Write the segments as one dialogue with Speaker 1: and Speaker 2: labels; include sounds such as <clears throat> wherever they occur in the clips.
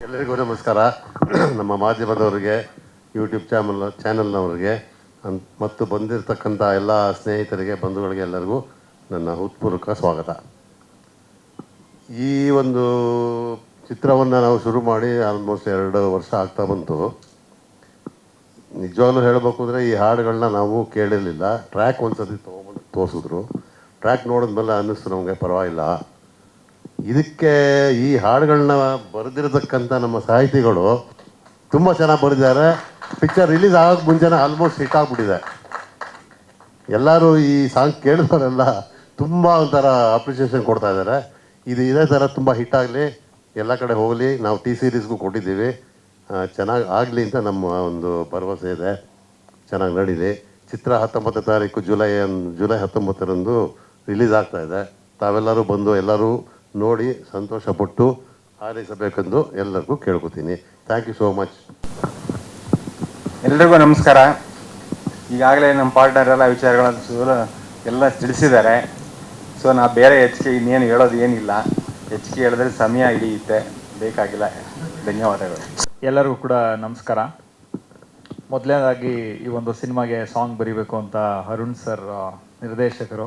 Speaker 1: ಎಲ್ಲರಿಗೂ ನಮಸ್ಕಾರ. <clears throat> ನಮ್ಮ ಮಾಧ್ಯಮದವರಿಗೆ ಯೂಟ್ಯೂಬ್ ಚಾನಲ್ ಚಾನಲ್ನವರಿಗೆ ಮತ್ತು ಬಂದಿರತಕ್ಕಂಥ ಎಲ್ಲ ಸ್ನೇಹಿತರಿಗೆ, ಬಂಧುಗಳಿಗೆ ಎಲ್ಲರಿಗೂ ನನ್ನ ಹೃತ್ಪೂರ್ವಕ ಸ್ವಾಗತ. ಈ ಒಂದು ಚಿತ್ರವನ್ನು ನಾವು ಶುರು ಮಾಡಿ ಆಲ್ಮೋಸ್ಟ್ ಎರಡು ವರ್ಷ ಆಗ್ತಾ ಬಂತು. ನಿಜವಾಗ್ಲೂ ಹೇಳಬೇಕು ಅಂದರೆ ಈ ಹಾಡುಗಳನ್ನ ನಾವು ಕೇಳಿರಲಿಲ್ಲ. ಟ್ರ್ಯಾಕ್ ಒಂದ್ಸರ್ತಿ ತೊಗೊಂಡು ತೋರಿಸಿದ್ರು. ಟ್ರ್ಯಾಕ್ ನೋಡಿದ್ಮೇಲೆ ಅನ್ನಿಸ್ತು ನಮಗೆ, ಪರವಾಗಿಲ್ಲ. ಇದಕ್ಕೆ ಈ ಹಾಡುಗಳನ್ನ ಬರೆದಿರತಕ್ಕಂಥ ನಮ್ಮ ಸಾಹಿತಿಗಳು ತುಂಬ ಚೆನ್ನಾಗಿ ಬರೆದಿದ್ದಾರೆ. ಪಿಕ್ಚರ್ ರಿಲೀಸ್ ಆಗೋಕ್ಕೆ ಮುಂಚೆನೇ ಆಲ್ಮೋಸ್ಟ್ ಹಿಟ್ ಆಗಿಬಿಟ್ಟಿದೆ. ಎಲ್ಲರೂ ಈ ಸಾಂಗ್ ಕೇಳಿದವರೆಲ್ಲ ತುಂಬ ಒಂಥರ ಅಪ್ರಿಷಿಯೇಷನ್ ಕೊಡ್ತಾ ಇದ್ದಾರೆ. ಇದು ಇದೇ ಥರ ತುಂಬ ಹಿಟ್ ಆಗಲಿ, ಎಲ್ಲ ಕಡೆ ಹೋಗಲಿ, ನಾವು ಟಿ ಸೀರೀಸ್ಗೂ ಕೊಟ್ಟಿದ್ದೀವಿ. ಚೆನ್ನಾಗಿ ಆಗಲಿ ಅಂತ ನಮ್ಮ ಒಂದು ಭರವಸೆ ಇದೆ. ಚೆನ್ನಾಗಿ ನಡೀಲಿ. ಚಿತ್ರ ಹತ್ತೊಂಬತ್ತು ತಾರೀಕು ಜುಲೈ ಜುಲೈ ಹತ್ತೊಂಬತ್ತರಂದು ರಿಲೀಸ್ ಆಗ್ತಾ ಇದೆ. ತಾವೆಲ್ಲರೂ ಬಂದು ಎಲ್ಲರೂ ನೋಡಿ ಸಂತೋಷಪಟ್ಟು ಹಾರೈಸಬೇಕೆಂದು ಎಲ್ಲರಿಗೂ ಕೇಳ್ಕೊತೀನಿ. ಥ್ಯಾಂಕ್ ಯು ಸೋ ಮಚ್
Speaker 2: ಎಲ್ರಿಗೂ ನಮಸ್ಕಾರ. ಈಗಾಗಲೇ ನಮ್ಮ ಪಾರ್ಟ್ನರ್ ಎಲ್ಲ ವಿಚಾರಗಳನ್ನು ಎಲ್ಲ ತಿಳಿಸಿದ್ದಾರೆ. ಸೊ ನಾ ಬೇರೆ ಹೆಚ್ಚಿಗೆ ಇನ್ನೇನು ಹೇಳೋದು ಏನಿಲ್ಲ. ಹೆಚ್ಚಿಗೆ ಹೇಳಿದ್ರೆ ಸಮಯ ಹಿಡಿಯುತ್ತೆ. ಬೇಕಾಗಿಲ್ಲ. ಧನ್ಯವಾದಗಳು.
Speaker 3: ಎಲ್ಲರಿಗೂ ಕೂಡ ನಮಸ್ಕಾರ. ಮೊದಲನೇದಾಗಿ ಈ ಒಂದು ಸಿನಿಮಾಗೆ ಸಾಂಗ್ ಬರೀಬೇಕು ಅಂತ ಅರುಣ್ ಸರ್ ನಿರ್ದೇಶಕರು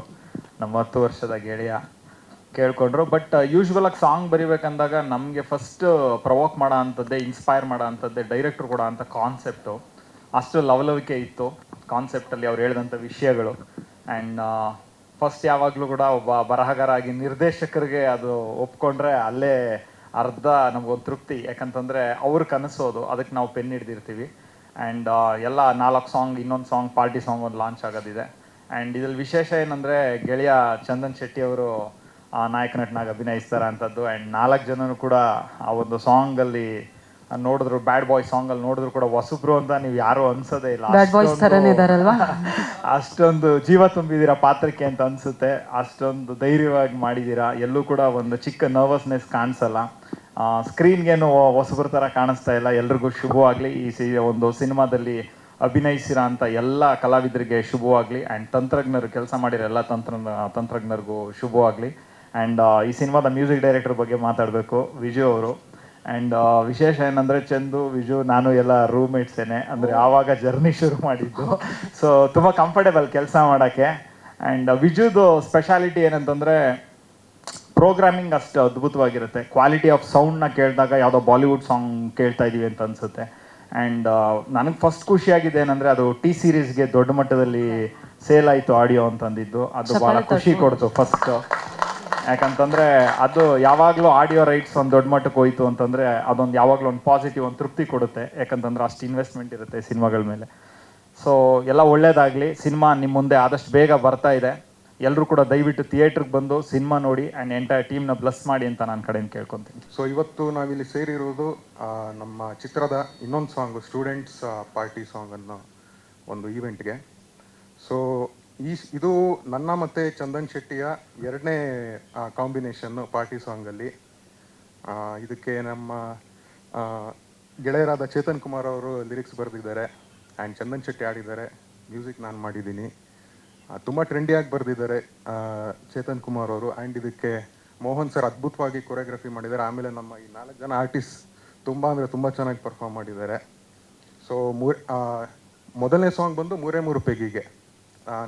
Speaker 3: ನಮ್ಮ ಹತ್ತು ವರ್ಷದ ಗೆಳೆಯ ಕೇಳ್ಕೊಂಡ್ರು. ಬಟ್ ಯೂಶ್ವಲ್ ಆಗಿ ಸಾಂಗ್ ಬರಿಬೇಕಂದಾಗ ನಮಗೆ ಫಸ್ಟ್ ಪ್ರವೋಕ್ ಮಾಡೋ ಅಂಥದ್ದೇ ಇನ್ಸ್ಪೈರ್ ಮಾಡೋ ಅಂಥದ್ದೇ ಡೈರೆಕ್ಟ್ರು ಕೂಡ ಅಂತ ಕಾನ್ಸೆಪ್ಟು ಅಷ್ಟು ಲವಲವಿಕೆ ಇತ್ತು. ಕಾನ್ಸೆಪ್ಟಲ್ಲಿ ಅವ್ರು ಹೇಳಿದಂಥ ವಿಷಯಗಳು. ಆ್ಯಂಡ್ ಫಸ್ಟ್ ಯಾವಾಗಲೂ ಕೂಡ ಒಬ್ಬ ಬರಹಗಾರ ಆಗಿ ನಿರ್ದೇಶಕರಿಗೆ ಅದು ಒಪ್ಕೊಂಡ್ರೆ ಅಲ್ಲೇ ಅರ್ಧ ನಮಗೊಂದು ತೃಪ್ತಿ. ಯಾಕಂತಂದರೆ ಅವ್ರ ಕನಸೋದು ಅದಕ್ಕೆ ನಾವು ಪೆನ್ ಹಿಡ್ದಿರ್ತೀವಿ. ಆ್ಯಂಡ್ ಎಲ್ಲ ನಾಲ್ಕು ಸಾಂಗ್ ಇನ್ನೊಂದು ಸಾಂಗ್ ಪಾರ್ಟಿ ಸಾಂಗ್ ಒಂದು ಲಾಂಚ್ ಆಗೋದಿದೆ. ಆ್ಯಂಡ್ ಇದ್ರಲ್ಲಿ ವಿಶೇಷ ಏನಂದರೆ ಗೆಳೆಯ ಚಂದನ್ ಶೆಟ್ಟಿ ಅವರು ನಾಯಕ ನಟನಾಗಿ ಅಭಿನಯಿಸ್ತಾರೆ ಅಂಥದ್ದು ಆ್ಯಂಡ್ ನಾಲ್ಕು ಜನನು ಕೂಡ ಆ ಒಂದು ಸಾಂಗಲ್ಲಿ ನೋಡಿದ್ರು. ಬ್ಯಾಡ್ ಬಾಯ್ ಸಾಂಗ್ ಅಲ್ಲಿ ನೋಡಿದ್ರು ಕೂಡ ಹೊಸಬ್ರು ಅಂತ ನೀವು ಯಾರು ಅನ್ಸೋದೇ ಇಲ್ಲ. <laughs> ಅಷ್ಟೊಂದು- ಜೀವ ತುಂಬಿದ್ದೀರಾ ಪಾತ್ರಕ್ಕೆ ಅಂತ ಅನ್ಸುತ್ತೆ. ಅಷ್ಟೊಂದು ಧೈರ್ಯವಾಗಿ ಮಾಡಿದ್ದೀರಾ ಎಲ್ಲೂ ಕೂಡ ಒಂದು ಚಿಕ್ಕ ನರ್ವಸ್ನೆಸ್ ಕಾಣಿಸಲ್ಲ. ಸ್ಕ್ರೀನ್ಗೇನು ಹೊಸಬ್ರ ಥರ ಕಾಣಿಸ್ತಾ ಇಲ್ಲ. ಎಲ್ರಿಗೂ ಶುಭವಾಗಲಿ. ಈ ಸಿ ಒಂದು ಸಿನಿಮಾದಲ್ಲಿ ಅಭಿನಯಿಸಿರೋ ಅಂತ ಎಲ್ಲ ಕಲಾವಿದರಿಗೆ ಶುಭವಾಗಲಿ. ಆ್ಯಂಡ್ ತಂತ್ರಜ್ಞರು ಕೆಲಸ ಮಾಡಿರೋ ಎಲ್ಲ ತಂತ್ರ ತಂತ್ರಜ್ಞರಿಗೂ ಶುಭವಾಗಲಿ. ಆ್ಯಂಡ್ ಈ ಸಿನಿಮಾದ ಮ್ಯೂಸಿಕ್ ಡೈರೆಕ್ಟರ್ ಬಗ್ಗೆ ಮಾತಾಡಬೇಕು ವಿಜು ಅವರು. ಆ್ಯಂಡ್ ವಿಶೇಷ ಏನಂದರೆ ಚಂದು ವಿಜು ನಾನು ಎಲ್ಲ ರೂಮ್ಮೇಟ್ಸೇನೆ ಅಂದರೆ ಆವಾಗ ಜರ್ನಿ ಶುರು ಮಾಡಿದ್ದು. ಸೊ ತುಂಬ ಕಂಫರ್ಟೇಬಲ್ ಕೆಲಸ ಮಾಡೋಕ್ಕೆ. ಆ್ಯಂಡ್ ವಿಜುದು ಸ್ಪೆಷಾಲಿಟಿ ಏನಂತಂದರೆ ಪ್ರೋಗ್ರಾಮಿಂಗ್ ಅಷ್ಟು ಅದ್ಭುತವಾಗಿರುತ್ತೆ. ಕ್ವಾಲಿಟಿ ಆಫ್ ಸೌಂಡ್ನ ಕೇಳಿದಾಗ ಯಾವುದೋ ಬಾಲಿವುಡ್ ಸಾಂಗ್ ಕೇಳ್ತಾ ಇದ್ದೀವಿ ಅಂತ ಅನ್ಸುತ್ತೆ. ಆ್ಯಂಡ್ ನನಗೆ ಫಸ್ಟ್ ಖುಷಿಯಾಗಿದೆ ಏನಂದರೆ ಅದು ಟಿ ಸೀರೀಸ್ಗೆ ದೊಡ್ಡ ಮಟ್ಟದಲ್ಲಿ ಸೇಲ್ ಆಯಿತು ಆಡಿಯೋ ಅಂತಂದಿದ್ದು. ಅದು ಭಾಳ ಖುಷಿ ಕೊಡ್ತು ಫಸ್ಟ್ ಯಾಕಂತಂದ್ರೆ ಅದು ಯಾವಾಗಲೂ ಆಡಿಯೋ ರೈಟ್ಸ್ ಒಂದು ದೊಡ್ಡ ಮಟ್ಟಕ್ಕೆ ಹೋಯ್ತು ಅಂತಂದ್ರೆ ಅದೊಂದು ಯಾವಾಗಲೂ ಒಂದು ಪಾಸಿಟಿವ್ ಒಂದು ತೃಪ್ತಿ ಕೊಡುತ್ತೆ. ಯಾಕಂತಂದ್ರೆ ಅಷ್ಟು ಇನ್ವೆಸ್ಟ್ಮೆಂಟ್ ಇರುತ್ತೆ ಸಿನಿಮಾಗಳ ಮೇಲೆ. ಸೊ ಎಲ್ಲ ಒಳ್ಳೇದಾಗಲಿ. ಸಿನಿಮಾ ನಿಮ್ಮ ಮುಂದೆ ಆದಷ್ಟು ಬೇಗ ಬರ್ತಾ ಇದೆ. ಎಲ್ಲರೂ ಕೂಡ ದಯವಿಟ್ಟು ಥಿಯೇಟ್ರಿಗೆ ಬಂದು ಸಿನಿಮಾ ನೋಡಿ ಆ್ಯಂಡ್ ಎಂಟೈರ್ ಟೀಮ್ನ ಬ್ಲಸ್ ಮಾಡಿ ಅಂತ ನಾನು ಕಡೆಯಿಂದ ಕೇಳ್ಕೊತೀನಿ.
Speaker 4: ಸೊ ಇವತ್ತು ನಾವಿಲ್ಲಿ ಸೇರಿರುವುದು ಆ, ನಮ್ಮ ಚಿತ್ರದ ಇನ್ನೊಂದು ಸಾಂಗ್ ಸ್ಟೂಡೆಂಟ್ಸ್ ಪಾರ್ಟಿ ಸಾಂಗ್ ಅನ್ನೋ ಒಂದು ಈವೆಂಟ್ಗೆ ಸೊ ಈ ಇದು ನನ್ನ ಮತ್ತು ಚಂದನ್ ಶೆಟ್ಟಿಯ ಎರಡನೇ ಕಾಂಬಿನೇಷನ್ನು ಪಾರ್ಟಿ ಸಾಂಗಲ್ಲಿ ಇದಕ್ಕೆ ನಮ್ಮ ಗೆಳೆಯರಾದ ಚೇತನ್ ಕುಮಾರ್ ಅವರು ಲಿರಿಕ್ಸ್ ಬರೆದಿದ್ದಾರೆ ಆ್ಯಂಡ್ ಚಂದನ್ ಶೆಟ್ಟಿ ಆಡಿದ್ದಾರೆ ಮ್ಯೂಸಿಕ್ ನಾನು ಮಾಡಿದ್ದೀನಿ. ತುಂಬ ಟ್ರೆಂಡಿಯಾಗಿ ಬರೆದಿದ್ದಾರೆ ಚೇತನ್ ಕುಮಾರ್ ಅವರು ಆ್ಯಂಡ್ ಇದಕ್ಕೆ ಮೋಹನ್ ಸರ್ ಅದ್ಭುತವಾಗಿ ಕೊರಿಯೋಗ್ರಫಿ ಮಾಡಿದ್ದಾರೆ. ಆಮೇಲೆ ನಮ್ಮ ಈ ನಾಲ್ಕು ಜನ ಆರ್ಟಿಸ್ಟ್ ತುಂಬ ಅಂದರೆ ತುಂಬ ಚೆನ್ನಾಗಿ ಪರ್ಫಾರ್ಮ್ ಮಾಡಿದ್ದಾರೆ. ಸೊ ಮೂರ್ ಮೊದಲನೇ ಸಾಂಗ್ ಬಂದು ಮೂರೇ ಮೂರು ಪೆಗಿಗೆ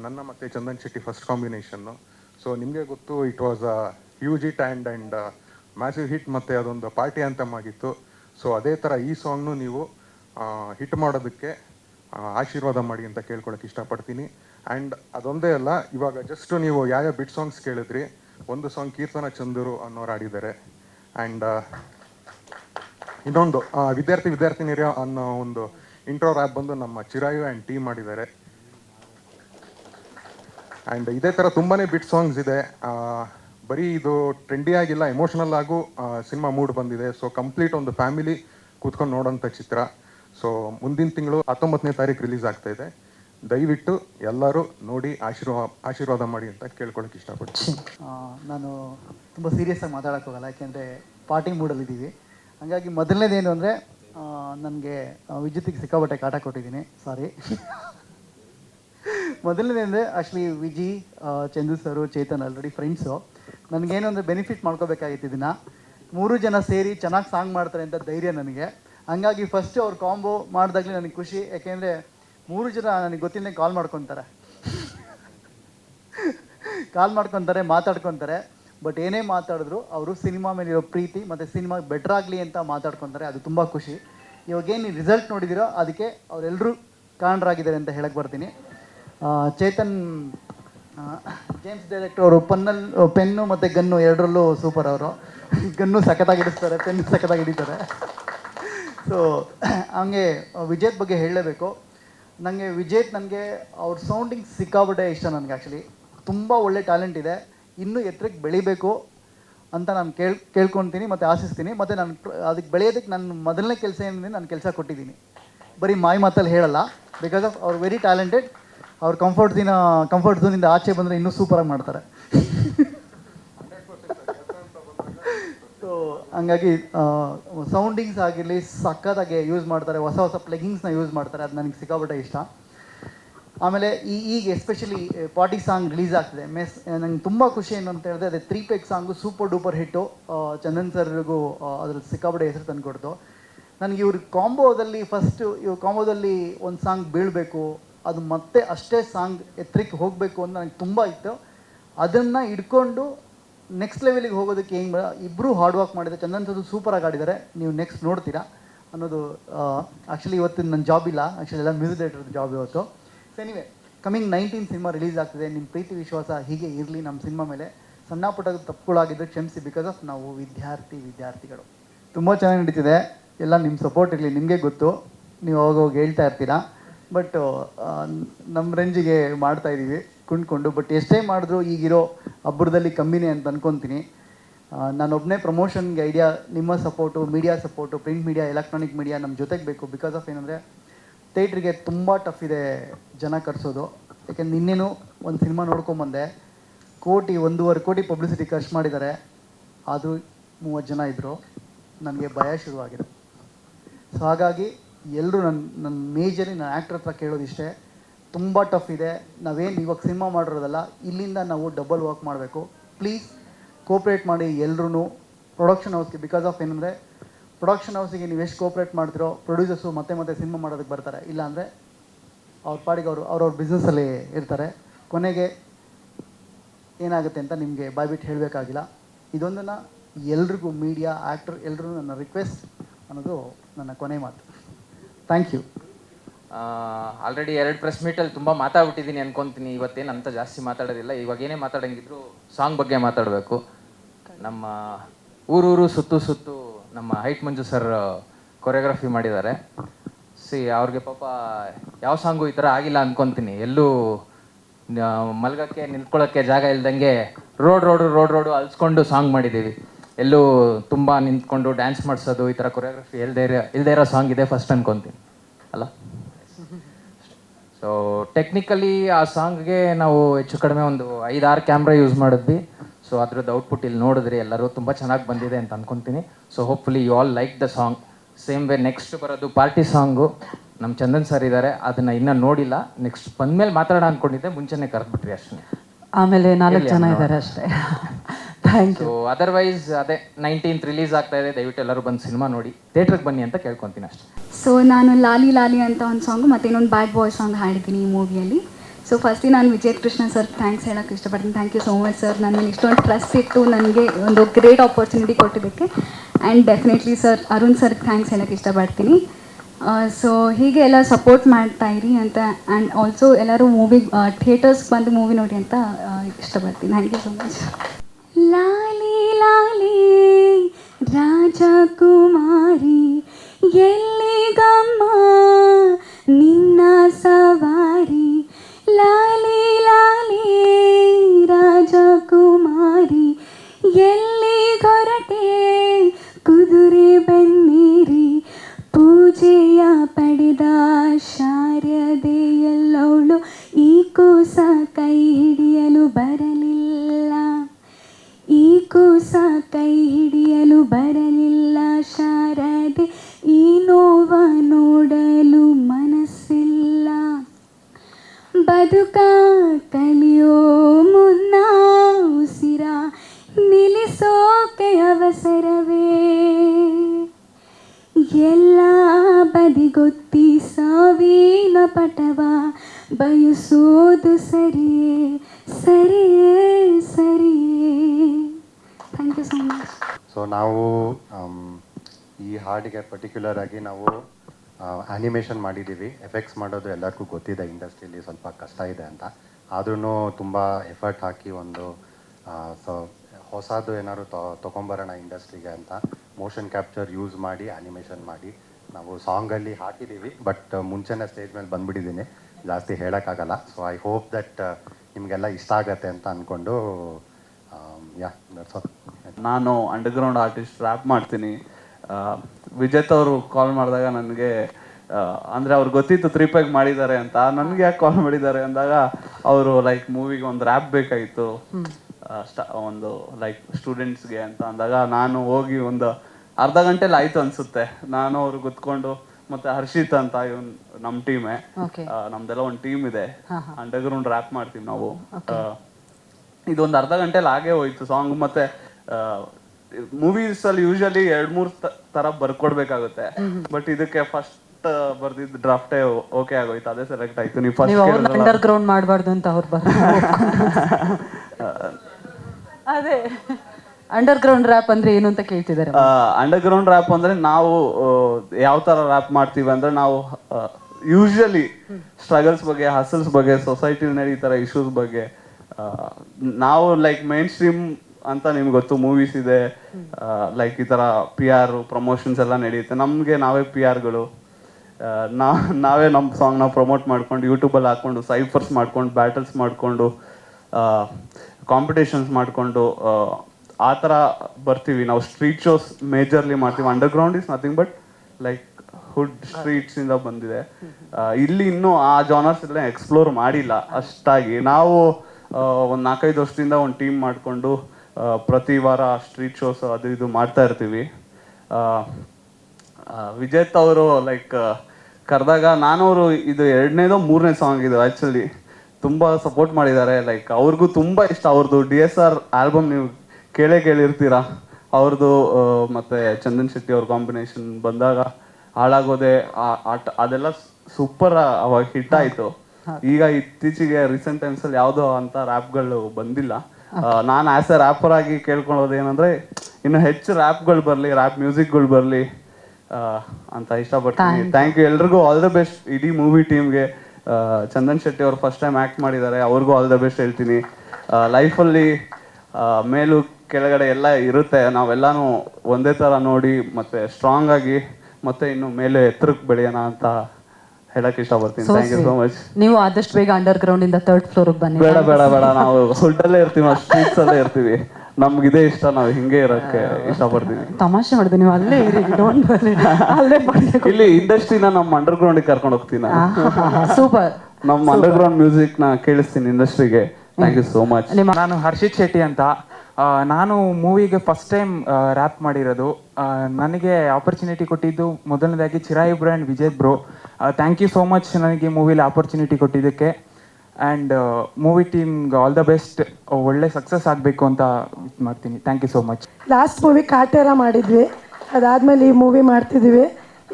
Speaker 4: ನನ್ನ ಮತ್ತು Chandan Shetty first combination so ನಿಮಗೆ ಗೊತ್ತು it was a huge hit and and massive hit ಮತ್ತು ಅದೊಂದು ಪಾರ್ಟಿ ಅಂತಮ್ ಆಗಿತ್ತು ಸೊ ಅದೇ ಥರ ಈ ಸಾಂಗ್ನು ನೀವು ಹಿಟ್ ಮಾಡೋದಕ್ಕೆ ಆಶೀರ್ವಾದ ಮಾಡಿ ಅಂತ ಕೇಳ್ಕೊಳಕ್ಕೆ ಇಷ್ಟಪಡ್ತೀನಿ. ಆ್ಯಂಡ್ ಅದೊಂದೇ ಅಲ್ಲ, ಇವಾಗ ಜಸ್ಟ್ ನೀವು ಯಾವ ಬಿಟ್ ಸಾಂಗ್ಸ್ ಕೇಳಿದ್ರಿ, ಒಂದು ಸಾಂಗ್ ಕೀರ್ತನ ಚಂದರು ಅನ್ನೋರು ಆಡಿದ್ದಾರೆ ಆ್ಯಂಡ್ ಇನ್ನೊಂದು ವಿದ್ಯಾರ್ಥಿ, ವಿದ್ಯಾರ್ಥಿನಿಯರ ಅನ್ನೋ ಒಂದು ಇಂಟ್ರೋ ರ್ಯಾಪ್ ಬಂದು ನಮ್ಮ ಚಿರಾಯು ಆ್ಯಂಡ್ ಟೀಮ್ ಮಾಡಿದ್ದಾರೆ. ಆ್ಯಂಡ್ ಇದೇ ಥರ ತುಂಬಾ ಬಿಟ್ ಸಾಂಗ್ಸ್ ಇದೆ. ಬರೀ ಇದು ಟ್ರೆಂಡಿ ಆಗಿಲ್ಲ ಎಮೋಷನಲ್ ಆಗು ಸಿನಿಮಾ ಮೂಡ್ ಬಂದಿದೆ. ಸೊ ಕಂಪ್ಲೀಟ್ ಒಂದು ಫ್ಯಾಮಿಲಿ ಕೂತ್ಕೊಂಡು ನೋಡೋಂಥ ಚಿತ್ರ. ಸೊ ಮುಂದಿನ ತಿಂಗಳು ಹತ್ತೊಂಬತ್ತನೇ ತಾರೀಕು ರಿಲೀಸ್ ಆಗ್ತಾ ಇದೆ. ದಯವಿಟ್ಟು ಎಲ್ಲರೂ ನೋಡಿ ಆಶೀರ್ವಾದ ಆಶೀರ್ವಾದ ಮಾಡಿ ಅಂತ ಕೇಳ್ಕೊಳಕ್ಕೆ ಇಷ್ಟಪಡ್ತೀನಿ.
Speaker 5: ನಾನು ತುಂಬ ಸೀರಿಯಸ್ ಆಗಿ ಮಾತಾಡೋಕ್ಕೆ ಹೋಗಲ್ಲ ಯಾಕೆಂದರೆ ಪಾರ್ಟಿ ಮೂಡಲ್ಲಿದ್ದೀವಿ ಹಾಗಾಗಿ ಮೊದಲನೇದೇನು ಅಂದರೆ ನನಗೆ ವಿದ್ಯುತ್ತಿಗೆ ಸಿಕ್ಕಾಬಟ್ಟೆ ಕಾಟ ಕೊಟ್ಟಿದ್ದೀನಿ. ಸಾರಿ <laughs> ಮೊದಲನೇದಂದರೆ ಆ್ಯಕ್ಚುಲಿ ವಿಜಿ ಚಂದು ಸರು ಚೇತನ್ ಆಲ್ರೆಡಿ ಫ್ರೆಂಡ್ಸು ನನಗೇನು ಅಂದರೆ ಬೆನಿಫಿಟ್ ಮಾಡ್ಕೋಬೇಕಾಗಿತ್ತು ಇದನ್ನು ಮೂರು ಜನ ಸೇರಿ ಚೆನ್ನಾಗಿ ಸಾಂಗ್ ಮಾಡ್ತಾರೆ ಅಂತ ಧೈರ್ಯ ನನಗೆ. ಹಂಗಾಗಿ ಫಸ್ಟ್ ಅವ್ರು ಕಾಂಬೋ ಮಾಡಿದಾಗಲೇ ನನಗೆ ಖುಷಿ. ಯಾಕೆಂದರೆ ಮೂರು ಜನ ನನಗೆ ಗೊತ್ತಿಲ್ಲದೆ ಕಾಲ್ ಮಾಡ್ಕೊತಾರೆ. ಕಾಲ್ ಮಾಡ್ಕೊತಾರೆ, ಮಾತಾಡ್ಕೊತಾರೆ. ಬಟ್ ಏನೇ ಮಾತಾಡಿದ್ರು, ಅವರು ಸಿನಿಮಾ ಮೇಲಿರೋ ಪ್ರೀತಿ ಮತ್ತು ಸಿನಿಮಾ ಬೆಟರ್ ಆಗಲಿ ಅಂತ ಮಾತಾಡ್ಕೊತಾರೆ. ಅದು ತುಂಬ ಖುಷಿ. ಇವಾಗೇನು ರಿಸಲ್ಟ್ ನೋಡಿದಿರೋ, ಅದಕ್ಕೆ ಅವರೆಲ್ಲರೂ ಕಾರಣರಾಗಿದ್ದಾರೆ ಅಂತ ಹೇಳಕ್ಕೆ ಬರ್ತೀನಿ. ಚೇತನ್ ಜೇಮ್ಸ್ ಡೈರೆಕ್ಟರ್ ಅವರು ಪೆನ್ನಲ್ಲಿ ಪೆನ್ನು ಮತ್ತು ಗನ್ನು ಎರಡರಲ್ಲೂ ಸೂಪರ್ ಅವರು. ಗನ್ನು ಸಖತ್ತಾಗಿ ಹಿಡಿಸ್ತಾರೆ, ಪೆನ್ನು ಸಖತ್ತಾಗಿ ಹಿಡಿತಾರೆ. ಸೊ ಹಂಗೆ ವಿಜೇತ್ ಬಗ್ಗೆ ಹೇಳಲೇಬೇಕು. ನನಗೆ ವಿಜೇತ್ ನನಗೆ ಅವ್ರ ಸೌಂಡಿಂಗ್ ಸಿಕ್ಕಾಬಿಟ್ಟೆ ಇಷ್ಟ ನನಗೆ ಆ್ಯಕ್ಚುಲಿ ತುಂಬ ಒಳ್ಳೆ ಟ್ಯಾಲೆಂಟ್ ಇದೆ. ಇನ್ನೂ ಎತ್ತರಕ್ಕೆ ಬೆಳಿಬೇಕು ಅಂತ ನಾನು ಕೇಳ್, ಕೇಳ್ಕೊತೀನಿ ಮತ್ತು ಆಶಿಸ್ತೀನಿ. ಮತ್ತು ನಾನು ಅದಕ್ಕೆ ಬೆಳೆಯೋದಕ್ಕೆ ನನ್ನ ಮೊದಲನೇ ಕೆಲಸ ಏನಿದೆ, ನಾನು ಕೆಲಸ ಕೊಟ್ಟಿದ್ದೀನಿ. ಬರೀ ಮಾಯಿ ಮಾತಲ್ಲಿ ಹೇಳಲ್ಲ. ಬಿಕಾಸ್ ಆಫ್ ಅವ್ರು ವೆರಿ ಟ್ಯಾಲೆಂಟೆಡ್ ಅವ್ರ ಕಂಫರ್ಟ್ ದಿನ ಕಂಫರ್ಟ್ ಝೋನಿಂದ ಆಚೆ ಬಂದರೆ ಇನ್ನೂ ಸೂಪರಾಗಿ ಮಾಡ್ತಾರೆ. ಸೊ ಹಂಗಾಗಿ ಸೌಂಡಿಂಗ್ಸ್ ಆಗಿರಲಿ, ಸಕ್ಕತ್ತಾಗಿ ಯೂಸ್ ಮಾಡ್ತಾರೆ, ಹೊಸ ಹೊಸ ಪ್ಲಗಿಂಗ್ಸ್ನ ಯೂಸ್ ಮಾಡ್ತಾರೆ, ಅದು ನನಗೆ ಸಿಕ್ಕಾಪಟ್ಟೆ ಇಷ್ಟ. ಆಮೇಲೆ ಈ, ಈಗ ಎಸ್ಪೆಷಲಿ ಪಾರ್ಟಿ ಸಾಂಗ್ ರಿಲೀಸ್ ಆಗ್ತಿದೆ. ಮೆಸ್ ನಂಗೆ ತುಂಬ ಖುಷಿ ಏನು ಅಂತ ಹೇಳಿದ್ರೆ, ಅದೇ ತ್ರೀ ಪೇಕ್ ಸಾಂಗು ಸೂಪರ್ ಡೂಪರ್ ಹಿಟ್ಟು ಚಂದನ್ ಸರ್ಗೂ ಅದ್ರಲ್ಲಿ ಸಿಕ್ಕಾಪಟ್ಟೆ ಹೆಸರು ತಂದು ಕೊಡ್ತು ನನಗೆ ಇವ್ರ ಕಾಂಬೋದಲ್ಲಿ ಫಸ್ಟು ಇವ್ರ ಕಾಂಬೋದಲ್ಲಿ ಒಂದು ಸಾಂಗ್ ಬೀಳಬೇಕು. ಅದು ಮತ್ತೆ ಅಷ್ಟೇ ಸಾಂಗ್ ಎತ್ತರಕ್ಕೆ ಹೋಗಬೇಕು ಅಂತ ನನಗೆ ತುಂಬ ಇತ್ತು. ಅದನ್ನು ಇಟ್ಕೊಂಡು ನೆಕ್ಸ್ಟ್ ಲೆವೆಲಿಗೆ ಹೋಗೋದಕ್ಕೆ ಹೆಂಗೆ ಇಬ್ಬರು ಹಾರ್ಡ್ ವರ್ಕ್ ಮಾಡಿದ್ದಾರೆ ಚಂದನ್ ಸದು ಸೂಪರಾಗಿ ಆಡಿದ್ದಾರೆ ನೀವು ನೆಕ್ಸ್ಟ್ ನೋಡ್ತೀರಾ? ಅನ್ನೋದು ಆ್ಯಕ್ಚುಲಿ ಇವತ್ತಿನ ನನ್ನ ಜಾಬ್ ಇಲ್ಲ. ಆ್ಯಕ್ಚುಲಿ ಎಲ್ಲ ಮ್ಯೂಸಿಕ್ ಡೈರೆಕ್ಟರ್ ಜಾಬ್ ಇವತ್ತು. So anyway coming nineteen cinema release ಆಗ್ತಿದೆ. ನಿಮ್ಮ ಪ್ರೀತಿ, ವಿಶ್ವಾಸ ಹೀಗೆ ಇರಲಿ ನಮ್ಮ ಸಿನಿಮಾ ಮೇಲೆ. ಸಣ್ಣ ಪುಟ್ಟ ತಪ್ಪುಗಳಾಗಿದ್ದರೆ ಕ್ಷಮಿಸಿ ಬಿಕಾಸ್ ಆಫ್ ನಾವು ವಿದ್ಯಾರ್ಥಿ, ವಿದ್ಯಾರ್ಥಿಗಳು. ತುಂಬ ಚೆನ್ನಾಗಿ ನಡೀತಿದೆ. ಎಲ್ಲ ನಿಮ್ಮ ಸಪೋರ್ಟ್ ಇರಲಿ. ನಿಮಗೆ ಗೊತ್ತು. ನೀವು ಅವಾಗ ಹೋಗಿ ಹೇಳ್ತಾ ಇರ್ತೀರಾ. ಬಟ್ ನಮ್ಮ ರೇಂಜಿಗೆ ಮಾಡ್ತಾ ಇದ್ದೀವಿ ಕುಂಡ್ಕೊಂಡು ಬಟ್ ಎಷ್ಟೇ ಮಾಡಿದ್ರು ಈಗಿರೋ ಹಬ್ಬರದಲ್ಲಿ ಕಮ್ಮಿನೇ ಅಂತ ಅನ್ಕೊತೀನಿ. ನಾನೊಬ್ಬನೇ ಪ್ರಮೋಷನ್ಗೆ ಐಡಿಯಾ ನಿಮ್ಮ support media support print media electronic media ನಮ್ಮ ಜೊತೆಗೆ ಬೇಕು. ಬಿಕಾಸ್ ಆಫ್ ಏನಂದರೆ ಥಿಯೇಟ್ರಿಗೆ ತುಂಬ ಟಫ್ ಇದೆ ಜನ ಕರೆಸೋದು. ಯಾಕೆಂದ್ರೆ ನಿನ್ನೇನು ಒಂದು ಸಿನಿಮಾ ನೋಡ್ಕೊಂಬಂದೆ. ಕೋಟಿ, ಒಂದೂವರೆ ಕೋಟಿ ಪಬ್ಲಿಸಿಟಿ ಖರ್ಚು ಮಾಡಿದ್ದಾರೆ. ಆದರೂ ಮೂವತ್ತು ಜನ ಇದ್ದರು ನನಗೆ ಭಯ ಶುರುವಾಗಿದೆ. ಸೊ ಹಾಗಾಗಿ ಎಲ್ಲರೂ ನನ್ನ ನನ್ನ ಮೇಜರಿ ನನ್ನ ಆ್ಯಕ್ಟ್ರ್ ಹತ್ರ ಕೇಳೋದಿಷ್ಟೇ ತುಂಬ ಟಫ್ ಇದೆ. ನಾವೇನು ಇವಾಗ ಸಿನಿಮಾ ಮಾಡಿರೋದಲ್ಲ, ಇಲ್ಲಿಂದ ನಾವು ಡಬಲ್ ವರ್ಕ್ ಮಾಡಬೇಕು. ಪ್ಲೀಸ್ ಕೋಪ್ರೇಟ್ ಮಾಡಿ ಎಲ್ಲರೂ ಪ್ರೊಡಕ್ಷನ್ ಹೌಸ್ಗೆ ಬಿಕಾಸ್ ಆಫ್ ಏನಂದರೆ ಪ್ರೊಡಕ್ಷನ್ ಹೌಸಿಗೆ ನೀವು ಎಷ್ಟು ಕೋಪ್ರೇಟ್ ಮಾಡ್ತಿರೋ ಪ್ರೊಡ್ಯೂಸರ್ಸು ಮತ್ತೆ ಮತ್ತೆ ಸಿನಿಮಾ ಮಾಡೋದಕ್ಕೆ ಬರ್ತಾರೆ. ಇಲ್ಲಾಂದರೆ, ಅವ್ರ ಪಾಡಿಗೆ ಅವರು ಅವ್ರವ್ರ ಬಿಸ್ನೆಸ್ಸಲ್ಲಿ ಇರ್ತಾರೆ. ಕೊನೆಗೆ ಏನಾಗುತ್ತೆ ಅಂತ ನಿಮಗೆ ಬಾಯ್ಬಿಟ್ಟು ಹೇಳಬೇಕಾಗಿಲ್ಲ. ಇದೊಂದನ್ನು ಎಲ್ರಿಗೂ ಮೀಡಿಯಾ ಆ್ಯಕ್ಟರ್ ಎಲ್ಲರೂ ನನ್ನ ರಿಕ್ವೆಸ್ಟ್ ಅನ್ನೋದು ನನ್ನ ಕೊನೆ ಮಾತು. ಥ್ಯಾಂಕ್ ಯು
Speaker 6: ಆಲ್ರೆಡಿ ಎರಡು ಪ್ರೆಸ್ ಮೀಟಲ್ಲಿ ತುಂಬ ಮಾತಾಡ್ಬಿಟ್ಟಿದ್ದೀನಿ ಅನ್ಕೊಂತೀನಿ. ಇವತ್ತೇನು ಅಂತ ಜಾಸ್ತಿ ಮಾತಾಡೋದಿಲ್ಲ. ಇವಾಗ ಏನೇ ಮಾತಾಡಂಗಿದ್ರು ಸಾಂಗ್ ಬಗ್ಗೆ ಮಾತಾಡಬೇಕು. ನಮ್ಮ ಊರೂರು ಸುತ್ತು ಸುತ್ತು ನಮ್ಮ ಹೈಟ್ ಮಂಜು ಸರ್ ಕೊರಿಯೋಗ್ರಫಿ ಮಾಡಿದ್ದಾರೆ. ಸಿ, ಅವ್ರಿಗೆ ಪಾಪ ಯಾವ ಸಾಂಗು ಈ ಥರ ಆಗಿಲ್ಲ ಅನ್ಕೊಂತೀನಿ. ಎಲ್ಲೂ ಮಲಗಕ್ಕೆ ನಿಂತ್ಕೊಳ್ಳೋಕ್ಕೆ ಜಾಗ ಇಲ್ದಂಗೆ ರೋಡ್ ರೋಡು ರೋಡ್ ರೋಡು ಅಲ್ಸ್ಕೊಂಡು ಸಾಂಗ್ ಮಾಡಿದ್ದೀವಿ. ಎಲ್ಲೂ ತುಂಬ ನಿಂತ್ಕೊಂಡು ಡ್ಯಾನ್ಸ್ ಮಾಡಿಸೋದು ಈ ಥರ ಕೊರಿಯೋಗ್ರಫಿ ಇಲ್ಲದೆ ಇರೋ ಇಲ್ಲದೆ ಇರೋ ಸಾಂಗ್ ಇದೆ ಫಸ್ಟ್ ಅನ್ಕೊಂತೀನಿ. ಅಲ್ಲ? ಸೊ ಟೆಕ್ನಿಕಲಿ ಆ ಸಾಂಗ್ಗೆ ನಾವು ಹೆಚ್ಚು ಕಡಿಮೆ ಒಂದು ಐದಾರು ಕ್ಯಾಮ್ರಾ ಯೂಸ್ ಮಾಡಿದ್ವಿ. ಸೊ ಅದ್ರದ್ದು ಔಟ್ಪುಟ್ ಇಲ್ಲಿ ನೋಡಿದ್ರಿ ಎಲ್ಲರೂ ತುಂಬ ಚೆನ್ನಾಗಿ ಬಂದಿದೆ ಅಂತ ಅನ್ಕೊಂತೀನಿ. So hopefully you all like the song same way next ಬರೋದು ಪಾರ್ಟಿ ಸಾಂಗು ನಮ್ಮ ಚಂದನ್ ಸರ್ ಇದ್ದಾರೆ ಅದನ್ನ ಇನ್ನೂ ನೋಡಿಲ್ಲ. ನೆಕ್ಸ್ಟ್ ಬಂದ್ಮೇಲೆ ಮಾತಾಡೋಣ ಅನ್ಕೊಂಡಿದ್ದೆ ಮುಂಚೆನೆ ಕರೆದ್ಬಿಟ್ರಿ ಅಷ್ಟೇ.
Speaker 7: ಆಮೇಲೆ ನಾಲ್ಕು ಜನ ಇದ್ದಾರೆ ಅಷ್ಟೇ.
Speaker 6: ಸೊ ಅದರ್ವೈಸ್ ಅದೇ ನೈನ್ಟೀನ್ತ್ ರಿಲೀಸ್ ಆಗ್ತಾ ಇದೆ. ದಯವಿಟ್ಟು ಎಲ್ಲರೂ ಬಂದು ಸಿನಿಮಾ ನೋಡಿ. ಥಿಯೇಟ್ರಿಗೆ ಬನ್ನಿ ಅಂತ ಕೇಳ್ಕೊತೀನಿ ಅಷ್ಟೇ.
Speaker 8: ಸೊ ನಾನು ಲಾಲಿ ಲಾಲಿ ಅಂತ ಒಂದು ಸಾಂಗ್ ಮತ್ತು ಇನ್ನೊಂದು ಬ್ಯಾಡ್ ಬಾಯ್ ಸಾಂಗ್ ಹಾಡಿದ್ದೀನಿ ಈ ಮೂವಿಯಲ್ಲಿ ಸೊ ಫಸ್ಟಿ ನಾನು ವಿಜಯ್ ಕೃಷ್ಣ ಸರ್ ಥ್ಯಾಂಕ್ಸ್ ಹೇಳೋಕ್ಕೆ ಇಷ್ಟಪಡ್ತೀನಿ. Thank you so much sir ನನ್ನ ಇಷ್ಟೊಂದು ಟ್ರಸ್ಟ್ ಇಟ್ಟು ನನಗೆ ಒಂದು ಗ್ರೇಟ್ ಆಪರ್ಚುನಿಟಿ ಕೊಟ್ಟಿದ್ದಕ್ಕೆ. And definitely sir Arun sir thanks ಹೇಳೋಕ್ಕೆ ಇಷ್ಟಪಡ್ತೀನಿ. ಸೊ ಹೀಗೆ ಎಲ್ಲ ಸಪೋರ್ಟ್ ಮಾಡ್ತಾ ಇರಿ ಅಂತ ಆ್ಯಂಡ್ ಆಲ್ಸೋ ಎಲ್ಲರೂ ಮೂವಿ ಥಿಯೇಟರ್ಸ್ ಬಂದು ಮೂವಿ ನೋಡಿ ಅಂತ ಆ, ಇಷ್ಟಪಡ್ತೀನಿ. ಥ್ಯಾಂಕ್ ಯು ಸೊ ಮಚ್ ಲಾಲಿ ಲಾಲಿ ರಾಜಕುಮಾರಿ ಎಲ್ಲಿಗಮ್ಮ ನಿನ್ನ ಸವಾರಿ ಲಾಲಿ ಲಾಲಿ
Speaker 9: ಪರ್ಟಿಕ್ಯುಲರ್ ಆಗಿ ನಾವು ಆ್ಯನಿಮೇಷನ್ ಮಾಡಿದ್ದೀವಿ ಎಫೆಕ್ಟ್ಸ್ ಮಾಡೋದು ಎಲ್ಲರಿಗೂ ಗೊತ್ತಿದೆ. ಇಂಡಸ್ಟ್ರಿಯಲ್ಲಿ ಸ್ವಲ್ಪ ಕಷ್ಟ ಇದೆ ಅಂತ. ಆದ್ರೂ ತುಂಬ ಎಫರ್ಟ್ ಹಾಕಿ ಒಂದು ಸೊ, ಹೊಸದು ಏನಾದ್ರು ತೊಗೊಂಬರೋಣ ಇಂಡಸ್ಟ್ರಿಗೆ ಅಂತ ಮೋಷನ್ ಕ್ಯಾಪ್ಚರ್ ಯೂಸ್ ಮಾಡಿ ಆ್ಯನಿಮೇಷನ್ ಮಾಡಿ ನಾವು ಸಾಂಗಲ್ಲಿ ಹಾಕಿದ್ದೀವಿ ಬಟ್ ಮುಂಚೆನೇ ಸ್ಟೇಜ್ ಮೇಲೆ ಬಂದುಬಿಟ್ಟಿದ್ದೀನಿ. ಜಾಸ್ತಿ ಹೇಳೋಕ್ಕಾಗಲ್ಲ. ಸೊ ಐ ಹೋಪ್ ದಟ್ ನಿಮಗೆಲ್ಲ ಇಷ್ಟ ಆಗತ್ತೆ ಅಂತ ಅಂದ್ಕೊಂಡು ಯಾ
Speaker 10: ನಾನು ಅಂಡರ್ಗ್ರೌಂಡ್ ಆರ್ಟಿಸ್ಟ್ ರ್ಯಾಪ್ ಮಾಡ್ತೀನಿ. ವಿಜೇತ್ ಅವರು ಕಾಲ್ ಮಾಡಿದಾಗ ನನಗೆ ಅಂದರೆ ಅವ್ರು ಗೊತ್ತಿತ್ತು ತ್ರೀ ಪೈಗ್ ಮಾಡಿದ್ದಾರೆ ಅಂತ. ನನಗೆ ಯಾಕೆ ಕಾಲ್ ಮಾಡಿದ್ದಾರೆ ಅಂದಾಗ ಅವರು ಲೈಕ್ ಮೂವಿಗೆ ಒಂದು ರ್ಯಾಪ್ ಬೇಕಾಗಿತ್ತು ಒಂದು ಲೈಕ್ ಸ್ಟೂಡೆಂಟ್ಸ್ಗೆ ಅಂತ ಅಂದಾಗ ನಾನು ಹೋಗಿ ಒಂದು ಅರ್ಧ ಗಂಟೆಲಿ ಆಯ್ತು ಅನ್ಸುತ್ತೆ. ನಾನು ಅವ್ರು ಕುತ್ಕೊಂಡು ಮತ್ತೆ ಹರ್ಷಿತ್ ಅಂತ ಇವನ್ ನಮ್ ಟೀಮೇ. ನಮ್ದೆಲ್ಲ ಒಂದು ಟೀಮ್ ಇದೆ. ಅಂಡರ್ಗ್ರೌಂಡ್ ರ್ಯಾಪ್ ಮಾಡ್ತೀವಿ ನಾವು. ಇದೊಂದು ಅರ್ಧ ಗಂಟೆಲಿ ಆಗೇ ಹೋಯ್ತು. ಸಾಂಗ್ ಮತ್ತೆ ಮೂವೀಸ್ ಅಲ್ಲಿ ಯೂಶಲಿ ಎರಡ್ ಮೂರ್ ತರ ಬರ್ಕೊಡ್ಬೇಕಾಗುತ್ತೆ. ಬಟ್ ಇದಕ್ಕೆ ಫಸ್ಟ್ ಬರ್ದಿದ್ ಡ್ರಾಫ್ಟೇ ಓಕೆ ಆಗೋಯ್ತು ಅದೇ ಸೆಲೆಕ್ಟ್ ಆಯ್ತು. ನೀವು
Speaker 7: ನೀವು ಅವ್ರನ್ನ
Speaker 10: ಫಸ್ಟ್
Speaker 7: ಅಂಡರ್ ಗ್ರೌಂಡ್ ಮಾಡಬಾರ್ದು ಅಂತ ಅವ್ರು ಬರ್ <laughs> ಅದೇ. ಅಂಡರ್ ಗ್ರೌಂಡ್ ರ್ಯಾಪ್ ಅಂದ್ರೆ ಏನು ಅಂತ ಕೇಳ್ತಿದ್ದಾರೆ
Speaker 10: ಅಂಡರ್ಗ್ರೌಂಡ್ ರ್ಯಾಪ್ ಅಂದ್ರೆ ನಾವು ಯಾವ ತರ ರ್ಯಾಪ್ ಮಾಡ್ತೀವಿ ಅಂದ್ರೆ ನಾವು ಯೂಶಲಿ ಸ್ಟ್ರಗಲ್ಸ್ ಬಗ್ಗೆ ಹಸಲ್ಸ್ ಬಗ್ಗೆ ಸೊಸೈಟಿ ನಡೀತಾರ ಇಶ್ಯೂಸ್ ಬಗ್ಗೆ ಆ, ನಾವು ಲೈಕ್ ಮೇನ್ ಸ್ಟ್ರೀಮ್ ಅಂತ ನಿಮ್ಗೆ ಗೊತ್ತು ಮೂವೀಸ್ ಇದೆ ಲೈಕ್ ಈ ತರ ಪಿ ಆರ್ ಪ್ರಮೋಷನ್ಸ್ ಎಲ್ಲ ನಡೆಯುತ್ತೆ. ನಮಗೆ ನಾವೇ ಪಿ ಆರ್ಗಳು ನಾ, ನಾವೇ ನಮ್ಮ ಸಾಂಗ್ನ ಪ್ರಮೋಟ್ ಮಾಡ್ಕೊಂಡು ಯೂಟ್ಯೂಬಲ್ಲಿ ಹಾಕೊಂಡು ಸೈಫರ್ಸ್ ಮಾಡ್ಕೊಂಡು ಬ್ಯಾಟಲ್ಸ್ ಮಾಡಿಕೊಂಡು ಕಾಂಪಿಟೇಷನ್ಸ್ ಮಾಡಿಕೊಂಡು, ಆ ಥರ ಬರ್ತೀವಿ. ನಾವು ಸ್ಟ್ರೀಟ್ ಶೋಸ್ ಮೇಜರ್ಲಿ ಮಾಡ್ತೀವಿ. Underground is nothing but like hood streets ಇಂದ ಬಂದಿದೆ. ಇಲ್ಲಿ ಇನ್ನೂ ಆ ಜಾನರ್ಸ್ ಎಲ್ಲ ಎಕ್ಸ್ಪ್ಲೋರ್ ಮಾಡಿಲ್ಲ. ಅಷ್ಟಾಗಿ. ನಾವು ಒಂದು ನಾಲ್ಕೈದು ವರ್ಷದಿಂದ ಒಂದು ಟೀಮ್ ಮಾಡಿಕೊಂಡು ಪ್ರತಿ ವಾರ ಸ್ಟ್ರೀಟ್ ಶೋಸ್ ಅದು ಇದು ಮಾಡ್ತಾ ಇರ್ತೀವಿ. ವಿಜೇತ್ ಅವರು ಲೈಕ್ ಕರೆದಾಗ ನಾನು ಅವರು ಇದು ಎರಡನೇದೋ ಮೂರನೇ ಸಾಂಗ್ ಇದು ಆ್ಯಕ್ಚುಲಿ ತುಂಬ ಸಪೋರ್ಟ್ ಮಾಡಿದ್ದಾರೆ. ಲೈಕ್ ಅವ್ರಿಗೂ ತುಂಬ ಇಷ್ಟ. ಅವ್ರದ್ದು ಡಿ ಎಸ್ ಆರ್ ಆಲ್ಬಮ್ ನೀವು ಕೇಳೇ ಕೇಳಿರ್ತೀರಾ. ಅವ್ರದ್ದು ಮತ್ತು ಮತ್ತೆ ಚಂದನ್ ಶೆಟ್ಟಿ ಅವ್ರ ಕಾಂಬಿನೇಷನ್ ಬಂದಾಗ ಹಾಳಾಗೋದೆ ಆಟ ಅದೆಲ್ಲ ಸೂಪರ್ ಅವಾಗ ಹಿಟ್ ಆಯ್ತು. ಈಗ ಇತ್ತೀಚೆಗೆ ರೀಸೆಂಟ್ ಟೈಮ್ಸಲ್ಲಿ ಯಾವುದೋ ಅಂತ ರ್ಯಾಪ್ಗಳು ಬಂದಿಲ್ಲ. ನಾನು ಆಸ್ ಎ ರ್ಯಾಪರ್ ಆಗಿ ಕೇಳ್ಕೊಳ್ಳೋದು ಏನಂದ್ರೆ ಇನ್ನು ಹೆಚ್ಚು ರ್ಯಾಪ್ಗಳು ಬರಲಿ ರ್ಯಾಪ್ ಮ್ಯೂಸಿಕ್ಗಳು ಬರಲಿ ಅಂತ ಇಷ್ಟಪಡ್ತೀನಿ. ಥ್ಯಾಂಕ್ ಯು ಎಲ್ರಿಗೂ ಆಲ್ ದ ಬೆಸ್ಟ್ ಇಡೀ ಮೂವಿ ಟೀಮ್ಗೆ ಚಂದನ್ ಶೆಟ್ಟಿ ಅವರು ಫಸ್ಟ್ ಟೈಮ್ ಆ್ಯಕ್ಟ್ ಮಾಡಿದ್ದಾರೆ. ಅವ್ರಿಗೂ ಆಲ್ ದ ಬೆಸ್ಟ್ ಹೇಳ್ತೀನಿ. ಲೈಫಲ್ಲಿ ಮೇಲು ಕೆಳಗಡೆ ಎಲ್ಲ ಇರುತ್ತೆ. ನಾವೆಲ್ಲಾನು ಒಂದೇ ಥರ ನೋಡಿ ಮತ್ತೆ ಸ್ಟ್ರಾಂಗ್ ಆಗಿ ಮತ್ತೆ ಇನ್ನು ಮೇಲೆ ಎತ್ತರಕ್ಕೆ ಬೆಳೆಯೋಣ ಅಂತ ಹೇಳಕ್ ಇಷ್ಟಪಡ್ತೀನಿ. ಥ್ಯಾಂಕ್ ಯು ಸೋ ಮಚ್
Speaker 7: ನೀವು ಆದಷ್ಟು ಬೇಗ ಅಂಡರ್ ಗ್ರೌಂಡ್ ಇಂದ ಥರ್ಡ್ ಫ್ಲೋರ್ ಬನ್ನಿ.
Speaker 10: ಬೇಡ ಬೇಡ ಬೇಡ. ನಾವು ಹುಡ್ಡಲ್ಲೇ ಇರ್ತೀವಿ ಸ್ಟ್ರೀಟ್ಸ್ ಅಲ್ಲೇ ಇರ್ತೀವಿ. ನಮ್ಗೆ ಇದೇ ಇಷ್ಟ ನಾವು ಹಿಂಗೆ ಇರಕ್ಕೆ ಇಷ್ಟಪಡ್ತೀವಿ
Speaker 7: ತಮಾಷೆ ಮಾಡಿದೆ ನೀವು ಅಲ್ಲೇ ಇರಿ ಡೋಂಟ್ ಬನ್ನಿ ಅಲ್ಲೇ
Speaker 10: ಇಲ್ಲಿ ಇಂಡಸ್ಟ್ರಿನ ನಮ್ಮ ಅಂಡರ್ ಗ್ರೌಂಡ್ ಕರ್ಕೊಂಡು ಹೋಗ್ತೀನಿ ನಾನು.
Speaker 7: ಸೂಪರ್
Speaker 10: ನಮ್ಮ ಅಂಡರ್ ಗ್ರೌಂಡ್ ಮ್ಯೂಸಿಕ್ನ ಕೇಳಿಸ್ತೀನಿ ಇಂಡಸ್ಟ್ರಿಗೆ ಥ್ಯಾಂಕ್ ಯು ಸೋ ಮಚ್
Speaker 11: ನಾನು ಹರ್ಷಿತ್ ಶೆಟ್ಟಿ ಅಂತ. ನಾನು ಮೂವಿಗೆ ಫಸ್ಟ್ ಟೈಮ್ ರ್ಯಾಪ್ ಮಾಡಿರೋದು. ನನಗೆ ಆಪರ್ಚುನಿಟಿ ಕೊಟ್ಟಿದ್ದು ಮೊದಲನೇದಾಗಿ ಚಿರಾಯಿ bro and Vijay bro. Thank you so much ನನಗೆ ಮೂವಿಲಿ ಆಪರ್ಚುನಿಟಿ ಕೊಟ್ಟಿದ್ದಕ್ಕೆ. ಆ್ಯಂಡ್ ಮೂವಿ ಟೀಮ್ಗೆ ಆಲ್ ದ ಬೆಸ್ಟ್ ಒಳ್ಳೆ ಸಕ್ಸಸ್ ಆಗಬೇಕು ಅಂತ ಇದು ಮಾಡ್ತೀನಿ. Thank you so much
Speaker 12: last movie Kaatera ಮಾಡಿದ್ವಿ. ಅದಾದಮೇಲೆ ಈ ಮೂವಿ ಮಾಡ್ತಿದ್ದೀವಿ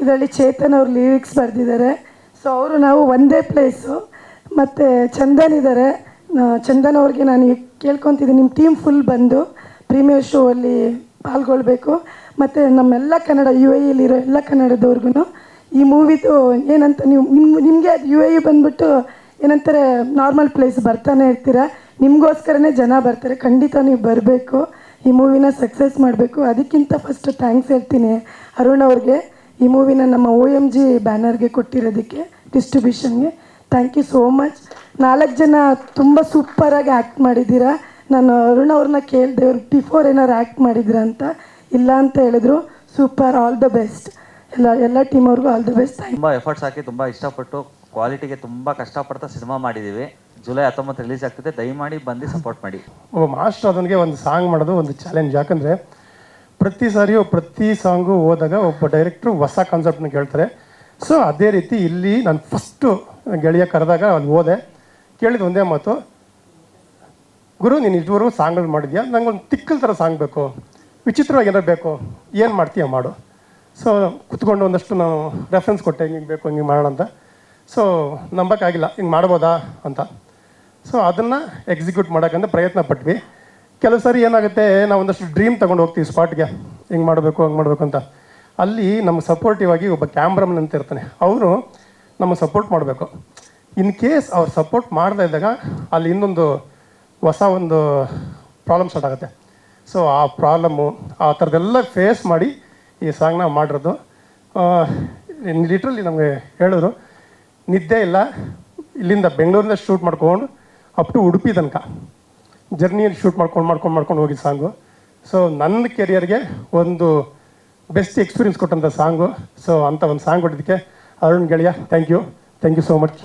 Speaker 12: ಇದರಲ್ಲಿ ಚೇತನ್ ಅವ್ರು ಲಿರಿಕ್ಸ್ ಬರೆದಿದ್ದಾರೆ. ಸೊ ಅವರು ನಾವು ಒಂದೇ ಪ್ಲೇಸು ಮತ್ತು ಚಂದನ್ ಇದ್ದಾರೆ. ಚಂದನ್ ಅವ್ರಿಗೆ ನಾನು ಕೇಳ್ಕೊತಿದ್ದೀನಿ ನಿಮ್ಮ ಟೀಮ್ ಫುಲ್ ಬಂದು ಪ್ರೀಮಿಯರ್ ಶೋ ಅಲ್ಲಿ ಪಾಲ್ಗೊಳ್ಬೇಕು. ಮತ್ತು ನಮ್ಮೆಲ್ಲ ಕನ್ನಡ ಯು ಎ ಇರೋ ಎಲ್ಲ ಕನ್ನಡದವ್ರಿಗೂ ಈ ಮೂವಿದು ಏನಂತ ನೀವು ನಿಮ್ಮ ನಿಮಗೆ ಅದು ಯು ಎ ಬಂದ್ಬಿಟ್ಟು ಏನಂತಾರೆ ನಾರ್ಮಲ್ ಪ್ಲೇಸ್ ಬರ್ತಾನೆ ಇರ್ತೀರ? ನಿಮಗೋಸ್ಕರನೇ ಜನ ಬರ್ತಾರೆ. ಖಂಡಿತ ನೀವು ಬರಬೇಕು. ಈ ಮೂವಿನ ಸಕ್ಸಸ್ ಮಾಡಬೇಕು. ಅದಕ್ಕಿಂತ ಫಸ್ಟ್ ಥ್ಯಾಂಕ್ಸ್ ಹೇಳ್ತೀನಿ ಅರುಣ್ ಅವ್ರಿಗೆ. ಈ ಮೂವಿನ ನಮ್ಮ ಒ ಎಂ ಜಿ ಬ್ಯಾನರ್ಗೆ ಕೊಟ್ಟಿರೋದಕ್ಕೆ ಡಿಸ್ಟ್ರಿಬ್ಯೂಷನ್ಗೆ ಥ್ಯಾಂಕ್ ಯು ಸೋ ಮಚ್ ನಾಲ್ಕು ಜನ ತುಂಬ ಸೂಪರಾಗಿ ಆ್ಯಕ್ಟ್ ಮಾಡಿದ್ದೀರಾ. ನಾನು ಅರುಣ್ ಅವ್ರನ್ನ ಕೇಳಿದೆ ಅವ್ರು ಬಿಫೋರ್ ಏನಾರು ಆ್ಯಕ್ಟ್ ಮಾಡಿದ್ರ ಅಂತ. ಇಲ್ಲ ಅಂತ ಹೇಳಿದ್ರು. ಸೂಪರ್ ಆಲ್ ದ ಬೆಸ್ಟ್ ಎಲ್ಲ ಎಲ್ಲ ಟೀಮ್ ಅವ್ರಿಗೂ ಆಲ್ ದ ಬೆಸ್ಟ್ ಥ್ಯಾಂಕ್
Speaker 13: ತುಂಬ ಎಫರ್ಟ್ಸ್ ಹಾಕಿ ತುಂಬ ಇಷ್ಟಪಟ್ಟು ಕ್ವಾಲಿಟಿಗೆ ತುಂಬ ಕಷ್ಟಪಡ್ತಾ ಸಿನಿಮಾ ಮಾಡಿದ್ದೀವಿ ಜುಲೈ ಹತ್ತೊಂಬತ್ತು ರಿಲೀಸ್ ಆಗ್ತಿದೆ. ದಯಮಾಡಿ ಬಂದು ಸಪೋರ್ಟ್ ಮಾಡಿ.
Speaker 14: ಒಬ್ಬ ಮಾಸ್ಟರ್ ಅದನಿಗೆ ಒಂದು ಸಾಂಗ್ ಮಾಡೋದು ಒಂದು ಚಾಲೆಂಜ್ ಯಾಕಂದರೆ ಪ್ರತಿ ಸಾರಿಯೂ ಪ್ರತಿ ಸಾಂಗು ಹೋದಾಗ ಒಬ್ಬ ಡೈರೆಕ್ಟ್ರು ಹೊಸ ಕಾನ್ಸೆಪ್ಟ್ನ ಕೇಳ್ತಾರೆ. ಸೊ ಅದೇ ರೀತಿ ಇಲ್ಲಿ ನಾನು ಫಸ್ಟು ಗೆಳೆಯ ಕರೆದಾಗ ಅಲ್ಲಿ ಹೋದೆ. ಕೇಳಿದ ಒಂದೇ ಮಾತು, ಗುರು, ನೀನು ಇದುವರೆಗೂ ಸಾಂಗ್ಗಳು ಮಾಡಿದ್ಯಾ? ಒಂದು ತಿಕ್ಕಲ್ ಥರ ಸಾಂಗ್ ಬೇಕು. ವಿಚಿತ್ರವಾಗಿ ಏನಾರು ಬೇಕು? ಏನು ಮಾಡ್ತೀಯ ಮಾಡು. ಸೊ ಕುತ್ಕೊಂಡು ಒಂದಷ್ಟು ನಾವು ರೆಫರೆನ್ಸ್ ಕೊಟ್ಟೆ ಹಿಂಗೆ ಬೇಕು ಹಿಂಗೆ ಮಾಡೋಣ ಅಂತ. ಸೊ ನಂಬಕ್ಕಾಗಿಲ್ಲ, ಹಿಂಗೆ ಮಾಡ್ಬೋದಾ? ಅಂತ. ಸೊ ಅದನ್ನು ಎಕ್ಸಿಕ್ಯೂಟ್ ಮಾಡೋಕ್ಕಂತ ಪ್ರಯತ್ನ ಪಟ್ವಿ. ಕೆಲವು ಸಾರಿ ಏನಾಗುತ್ತೆ, ನಾವು ಒಂದಷ್ಟು ಡ್ರೀಮ್ ತೊಗೊಂಡು ಹೋಗ್ತೀವಿ ಸ್ಪಾಟ್ಗೆ ಹಿಂಗೆ ಮಾಡಬೇಕು, ಹಂಗೆ ಮಾಡಬೇಕು ಅಂತ. ಅಲ್ಲಿ ನಮ್ಗೆ ಸಪೋರ್ಟಿವ್ ಆಗಿ ಒಬ್ಬ ಕ್ಯಾಮ್ರಾಮನ್ ಅಂತ ಇರ್ತಾನೆ. ಅವರು ನಮಗೆ ಸಪೋರ್ಟ್ ಮಾಡಬೇಕು. ಇನ್ ಕೇಸ್ ಅವ್ರು ಸಪೋರ್ಟ್ ಮಾಡದೇ ಇದ್ದಾಗ ಅಲ್ಲಿ ಇನ್ನೊಂದು ಹೊಸ ಒಂದು ಪ್ರಾಬ್ಲಮ್ ಸ್ಟಾರ್ಟ್ ಆಗುತ್ತೆ. ಸೊ ಆ ಪ್ರಾಬ್ಲಮ್ಮು ಆ ಥರದ್ದೆಲ್ಲ ಫೇಸ್ ಮಾಡಿ ಈ ಸಾಂಗ್ನ ಮಾಡಿರೋದು. ಲಿಟ್ರಲಿ ನಮಗೆ ಹೇಳಿದ್ರು ನಿದ್ದೆ ಇಲ್ಲ, ಇಲ್ಲಿಂದ ಬೆಂಗಳೂರಿಂದ ಶೂಟ್ ಮಾಡ್ಕೊಂಡು ಅಪ್ ಟು ಉಡುಪಿ ತನಕ. ಜರ್ನಿಯಲ್ಲಿ ಶೂಟ್ ಮಾಡ್ಕೊಂಡು ಮಾಡ್ಕೊಂಡು ಮಾಡ್ಕೊಂಡು ಹೋಗಿದ್ದು ಸಾಂಗು ಸೊ ನನ್ನ ಕೆರಿಯರ್ಗೆ ಒಂದು ಬೆಸ್ಟ್ ಎಕ್ಸ್ಪೀರಿಯನ್ಸ್ ಕೊಟ್ಟಂತ ಸಾಂಗು. ಸೊ ಅಂತ ಒಂದು ಸಾಂಗ್ ಕೊಟ್ಟಿದ್ದಕ್ಕೆ ಅರುಣ್ ಗೆಳೆಯ thank you thank you so much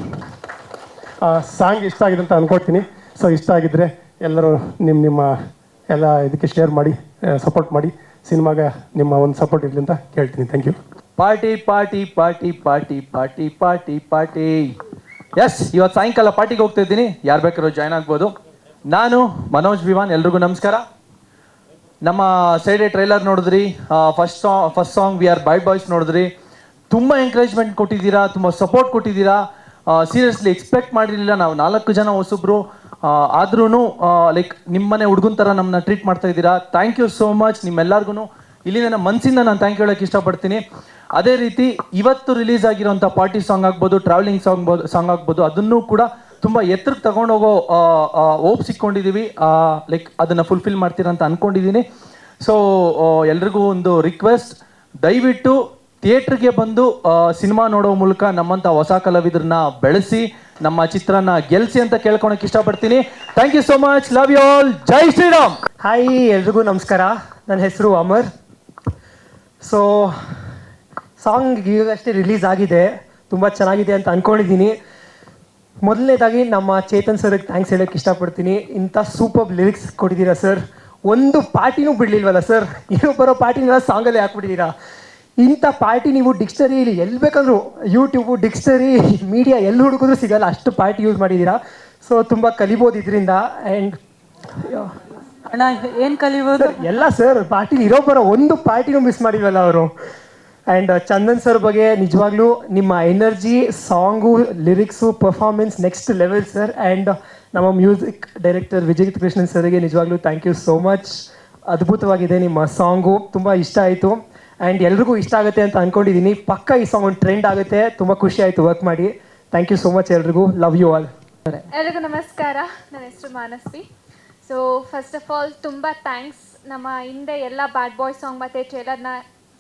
Speaker 14: song ಇಷ್ಟ ಆಗಿದೆ ಅಂತ ಅನ್ಕೊಳ್ತೀನಿ. ಸೊ ಇಷ್ಟ ಆಗಿದ್ದರೆ ಎಲ್ಲರೂ ನಿಮ್ಮ ನಿಮ್ಮ ಎಲ್ಲ ಇದಕ್ಕೆ ಶೇರ್ ಮಾಡಿ ಸಪೋರ್ಟ್ ಮಾಡಿ. ಸಿನಿಮಾಗೆ ನಿಮ್ಮ ಒಂದು ಸಪೋರ್ಟ್ ಇರಲಿ ಅಂತ ಕೇಳ್ತೀನಿ. Thank you
Speaker 15: party party party party party party party S ಇವತ್ತು ಸಾಯಂಕಾಲ ಪಾರ್ಟಿಗೆ ಹೋಗ್ತಾ ಇದ್ದೀನಿ. ಯಾರು ಬೇಕಾದ್ರೂ ಜಾಯ್ನ್ ಆಗ್ಬೋದು. ನಾನು, ಮನೋಜ್, ವಿವಾನ್, ಎಲ್ರಿಗೂ ನಮಸ್ಕಾರ. ನಮ್ಮ ಸೈಡೆ ಟ್ರೈಲರ್ ನೋಡಿದ್ರಿ first song first song we are by boys ನೋಡಿದ್ರಿ. ತುಂಬ ಎಂಕರೇಜ್ಮೆಂಟ್ ಕೊಟ್ಟಿದ್ದೀರಾ, ತುಂಬ ಸಪೋರ್ಟ್ ಕೊಟ್ಟಿದ್ದೀರಾ. ಸೀರಿಯಸ್ಲಿ ಎಕ್ಸ್ಪೆಕ್ಟ್ ಮಾಡಿರಲಿಲ್ಲ. ನಾವು ನಾಲ್ಕು ಜನ ಹೊಸಬ್ರು ಆದ್ರೂ ಲೈಕ್ ನಿಮ್ಮನೆ ಹುಡುಗನ ಥರ ನಮ್ಮನ್ನ ಟ್ರೀಟ್ ಮಾಡ್ತಾ ಇದ್ದೀರಾ. ಥ್ಯಾಂಕ್ ಯು ಸೋ ಮಚ್ ನಿಮ್ಮೆಲ್ಲರಿಗೂ ಇಲ್ಲಿ ನನ್ನ ಮನಸ್ಸಿಂದ ನಾನು ಥ್ಯಾಂಕ್ ಹೇಳೋಕೆ ಇಷ್ಟಪಡ್ತೀನಿ. ಅದೇ ರೀತಿ ಇವತ್ತು ರಿಲೀಸ್ ಆಗಿರೋಂಥ ಪಾರ್ಟಿ ಸಾಂಗ್ ಆಗ್ಬೋದು ಟ್ರಾವೆಲಿಂಗ್ ಸಾಂಗ್ ಸಾಂಗ್ ಆಗ್ಬೋದು, ಅದನ್ನು ಕೂಡ ತುಂಬ ಎತ್ತರಕ್ಕೆ ತಗೊಂಡೋಗೋ ಓಪ್ ಸಿಕ್ಕೊಂಡಿದ್ದೀವಿ ಲೈಕ್ ಅದನ್ನು ಫುಲ್ಫಿಲ್ ಮಾಡ್ತೀರಾ ಅಂತ ಅನ್ಕೊಂಡಿದ್ದೀನಿ ಸೊ ಎಲ್ರಿಗೂ ಒಂದು ರಿಕ್ವೆಸ್ಟ್ ದಯವಿಟ್ಟು ಥಿಯೇಟ್ರಿಗೆ ಬಂದು ಸಿನಿಮಾ ನೋಡೋ ಮೂಲಕ ನಮ್ಮಂಥ ಹೊಸ ಕಲಾವಿದ್ರನ್ನ ಬೆಳೆಸಿ, ನಮ್ಮ ಚಿತ್ರನ ಗೆಲ್ಸಿ ಅಂತ ಕೇಳ್ಕೊಳಕ್ಕೆ ಇಷ್ಟಪಡ್ತೀನಿ. Thank you so much love you all Jai Shriram
Speaker 16: hi ಎಲ್ರಿಗೂ ನಮಸ್ಕಾರ. ನನ್ನ ಹೆಸರು ಅಮರ್. ಸೊ ಸಾಂಗ್ ಈಗಷ್ಟೇ ರಿಲೀಸ್ ಆಗಿದೆ. ತುಂಬ ಚೆನ್ನಾಗಿದೆ ಅಂತ ಅಂದ್ಕೊಂಡಿದ್ದೀನಿ ಮೊದಲನೇದಾಗಿ ನಮ್ಮ ಚೇತನ್ ಸರ್ಗೆ ಥ್ಯಾಂಕ್ಸ್ ಹೇಳೋಕ್ಕೆ ಇಷ್ಟಪಡ್ತೀನಿ. ಇಂಥ ಸೂಪರ್ ಲಿರಿಕ್ಸ್ ಕೊಟ್ಟಿದ್ದೀರಾ ಸರ್ ಒಂದು ಪಾರ್ಟಿನೂ ಬಿಡಲಿಲ್ವಲ್ಲ ಸರ್ ಏನೋ ಬರೋ ಪಾರ್ಟಿನೆಲ್ಲ ಸಾಂಗಲ್ಲೇ ಹಾಕ್ಬಿಟ್ಟಿದ್ದೀರಾ? ಇಂಥ ಪಾರ್ಟಿ ನೀವು ಡಿಕ್ಷನರಿಲಿ ಎಲ್ಲಿ ಬೇಕಾದರೂ ಯೂಟ್ಯೂಬು ಡಿಕ್ಷನರಿ ಮೀಡಿಯಾ ಎಲ್ಲಿ ಹುಡುಕಿದ್ರು ಸಿಗಲ್ಲ. ಅಷ್ಟು ಪಾರ್ಟಿ ಯೂಸ್ ಮಾಡಿದ್ದೀರಾ. ಸೊ ತುಂಬ ಕಲಿಬೋದು ಇದರಿಂದ. ಆ್ಯಂಡ್
Speaker 7: ಅಣ್ಣ ಏನು ಕಲಿಬೋದು?
Speaker 16: ಎಲ್ಲ ಸರ್ ಪಾರ್ಟಿ ಇರೋ ಬರೋ ಒಂದು ಪಾರ್ಟಿನೂ ಮಿಸ್ ಮಾಡಿಲ್ವಲ್ಲ ಅವರು? ಆ್ಯಂಡ್ ಚಂದನ್ ಸರ್ ಬಗ್ಗೆ ನಿಜವಾಗ್ಲೂ ನಿಮ್ಮ energy, song, lyrics performance next level sir and ನಮ್ಮ ಮ್ಯೂಸಿಕ್ ಡೈರೆಕ್ಟರ್ ವಿಜಯ್ ಕೃಷ್ಣನ್ ಸರ್ಗೆ ನಿಜವಾಗ್ಲೂ ಥ್ಯಾಂಕ್ ಯು ಸೋ ಮಚ್ ಅದ್ಭುತವಾಗಿದೆ ನಿಮ್ಮ ಸಾಂಗು, ತುಂಬ ಇಷ್ಟ ಆಯಿತು. ಆ್ಯಂಡ್ ಎಲ್ರಿಗೂ ಇಷ್ಟ ಆಗುತ್ತೆ ಅಂತ ಅಂದ್ಕೊಂಡಿದ್ದೀನಿ ಪಕ್ಕ ಈ ಸಾಂಗ್ ಒಂದು ಟ್ರೆಂಡ್ ಆಗುತ್ತೆ. ತುಂಬ ಖುಷಿ ಆಯಿತು ವರ್ಕ್ ಮಾಡಿ. ಥ್ಯಾಂಕ್ ಯು ಸೋ ಮಚ್ ಎಲ್ರಿಗೂ. ಲವ್ ಯು ಆಲ್
Speaker 17: ಎಲ್ರಿಗೂ ನಮಸ್ಕಾರ. ನನ್ನ ಹೆಸರು Manasvi. So first of all ತುಂಬ ಥ್ಯಾಂಕ್ಸ್ ನಮ್ಮ ಹಿಂದೆ ಎಲ್ಲ ಬ್ಯಾಡ್ ಬಾಯ್ ಸಾಂಗ್ ಮತ್ತು ಟ್ರೇಲರ್ನ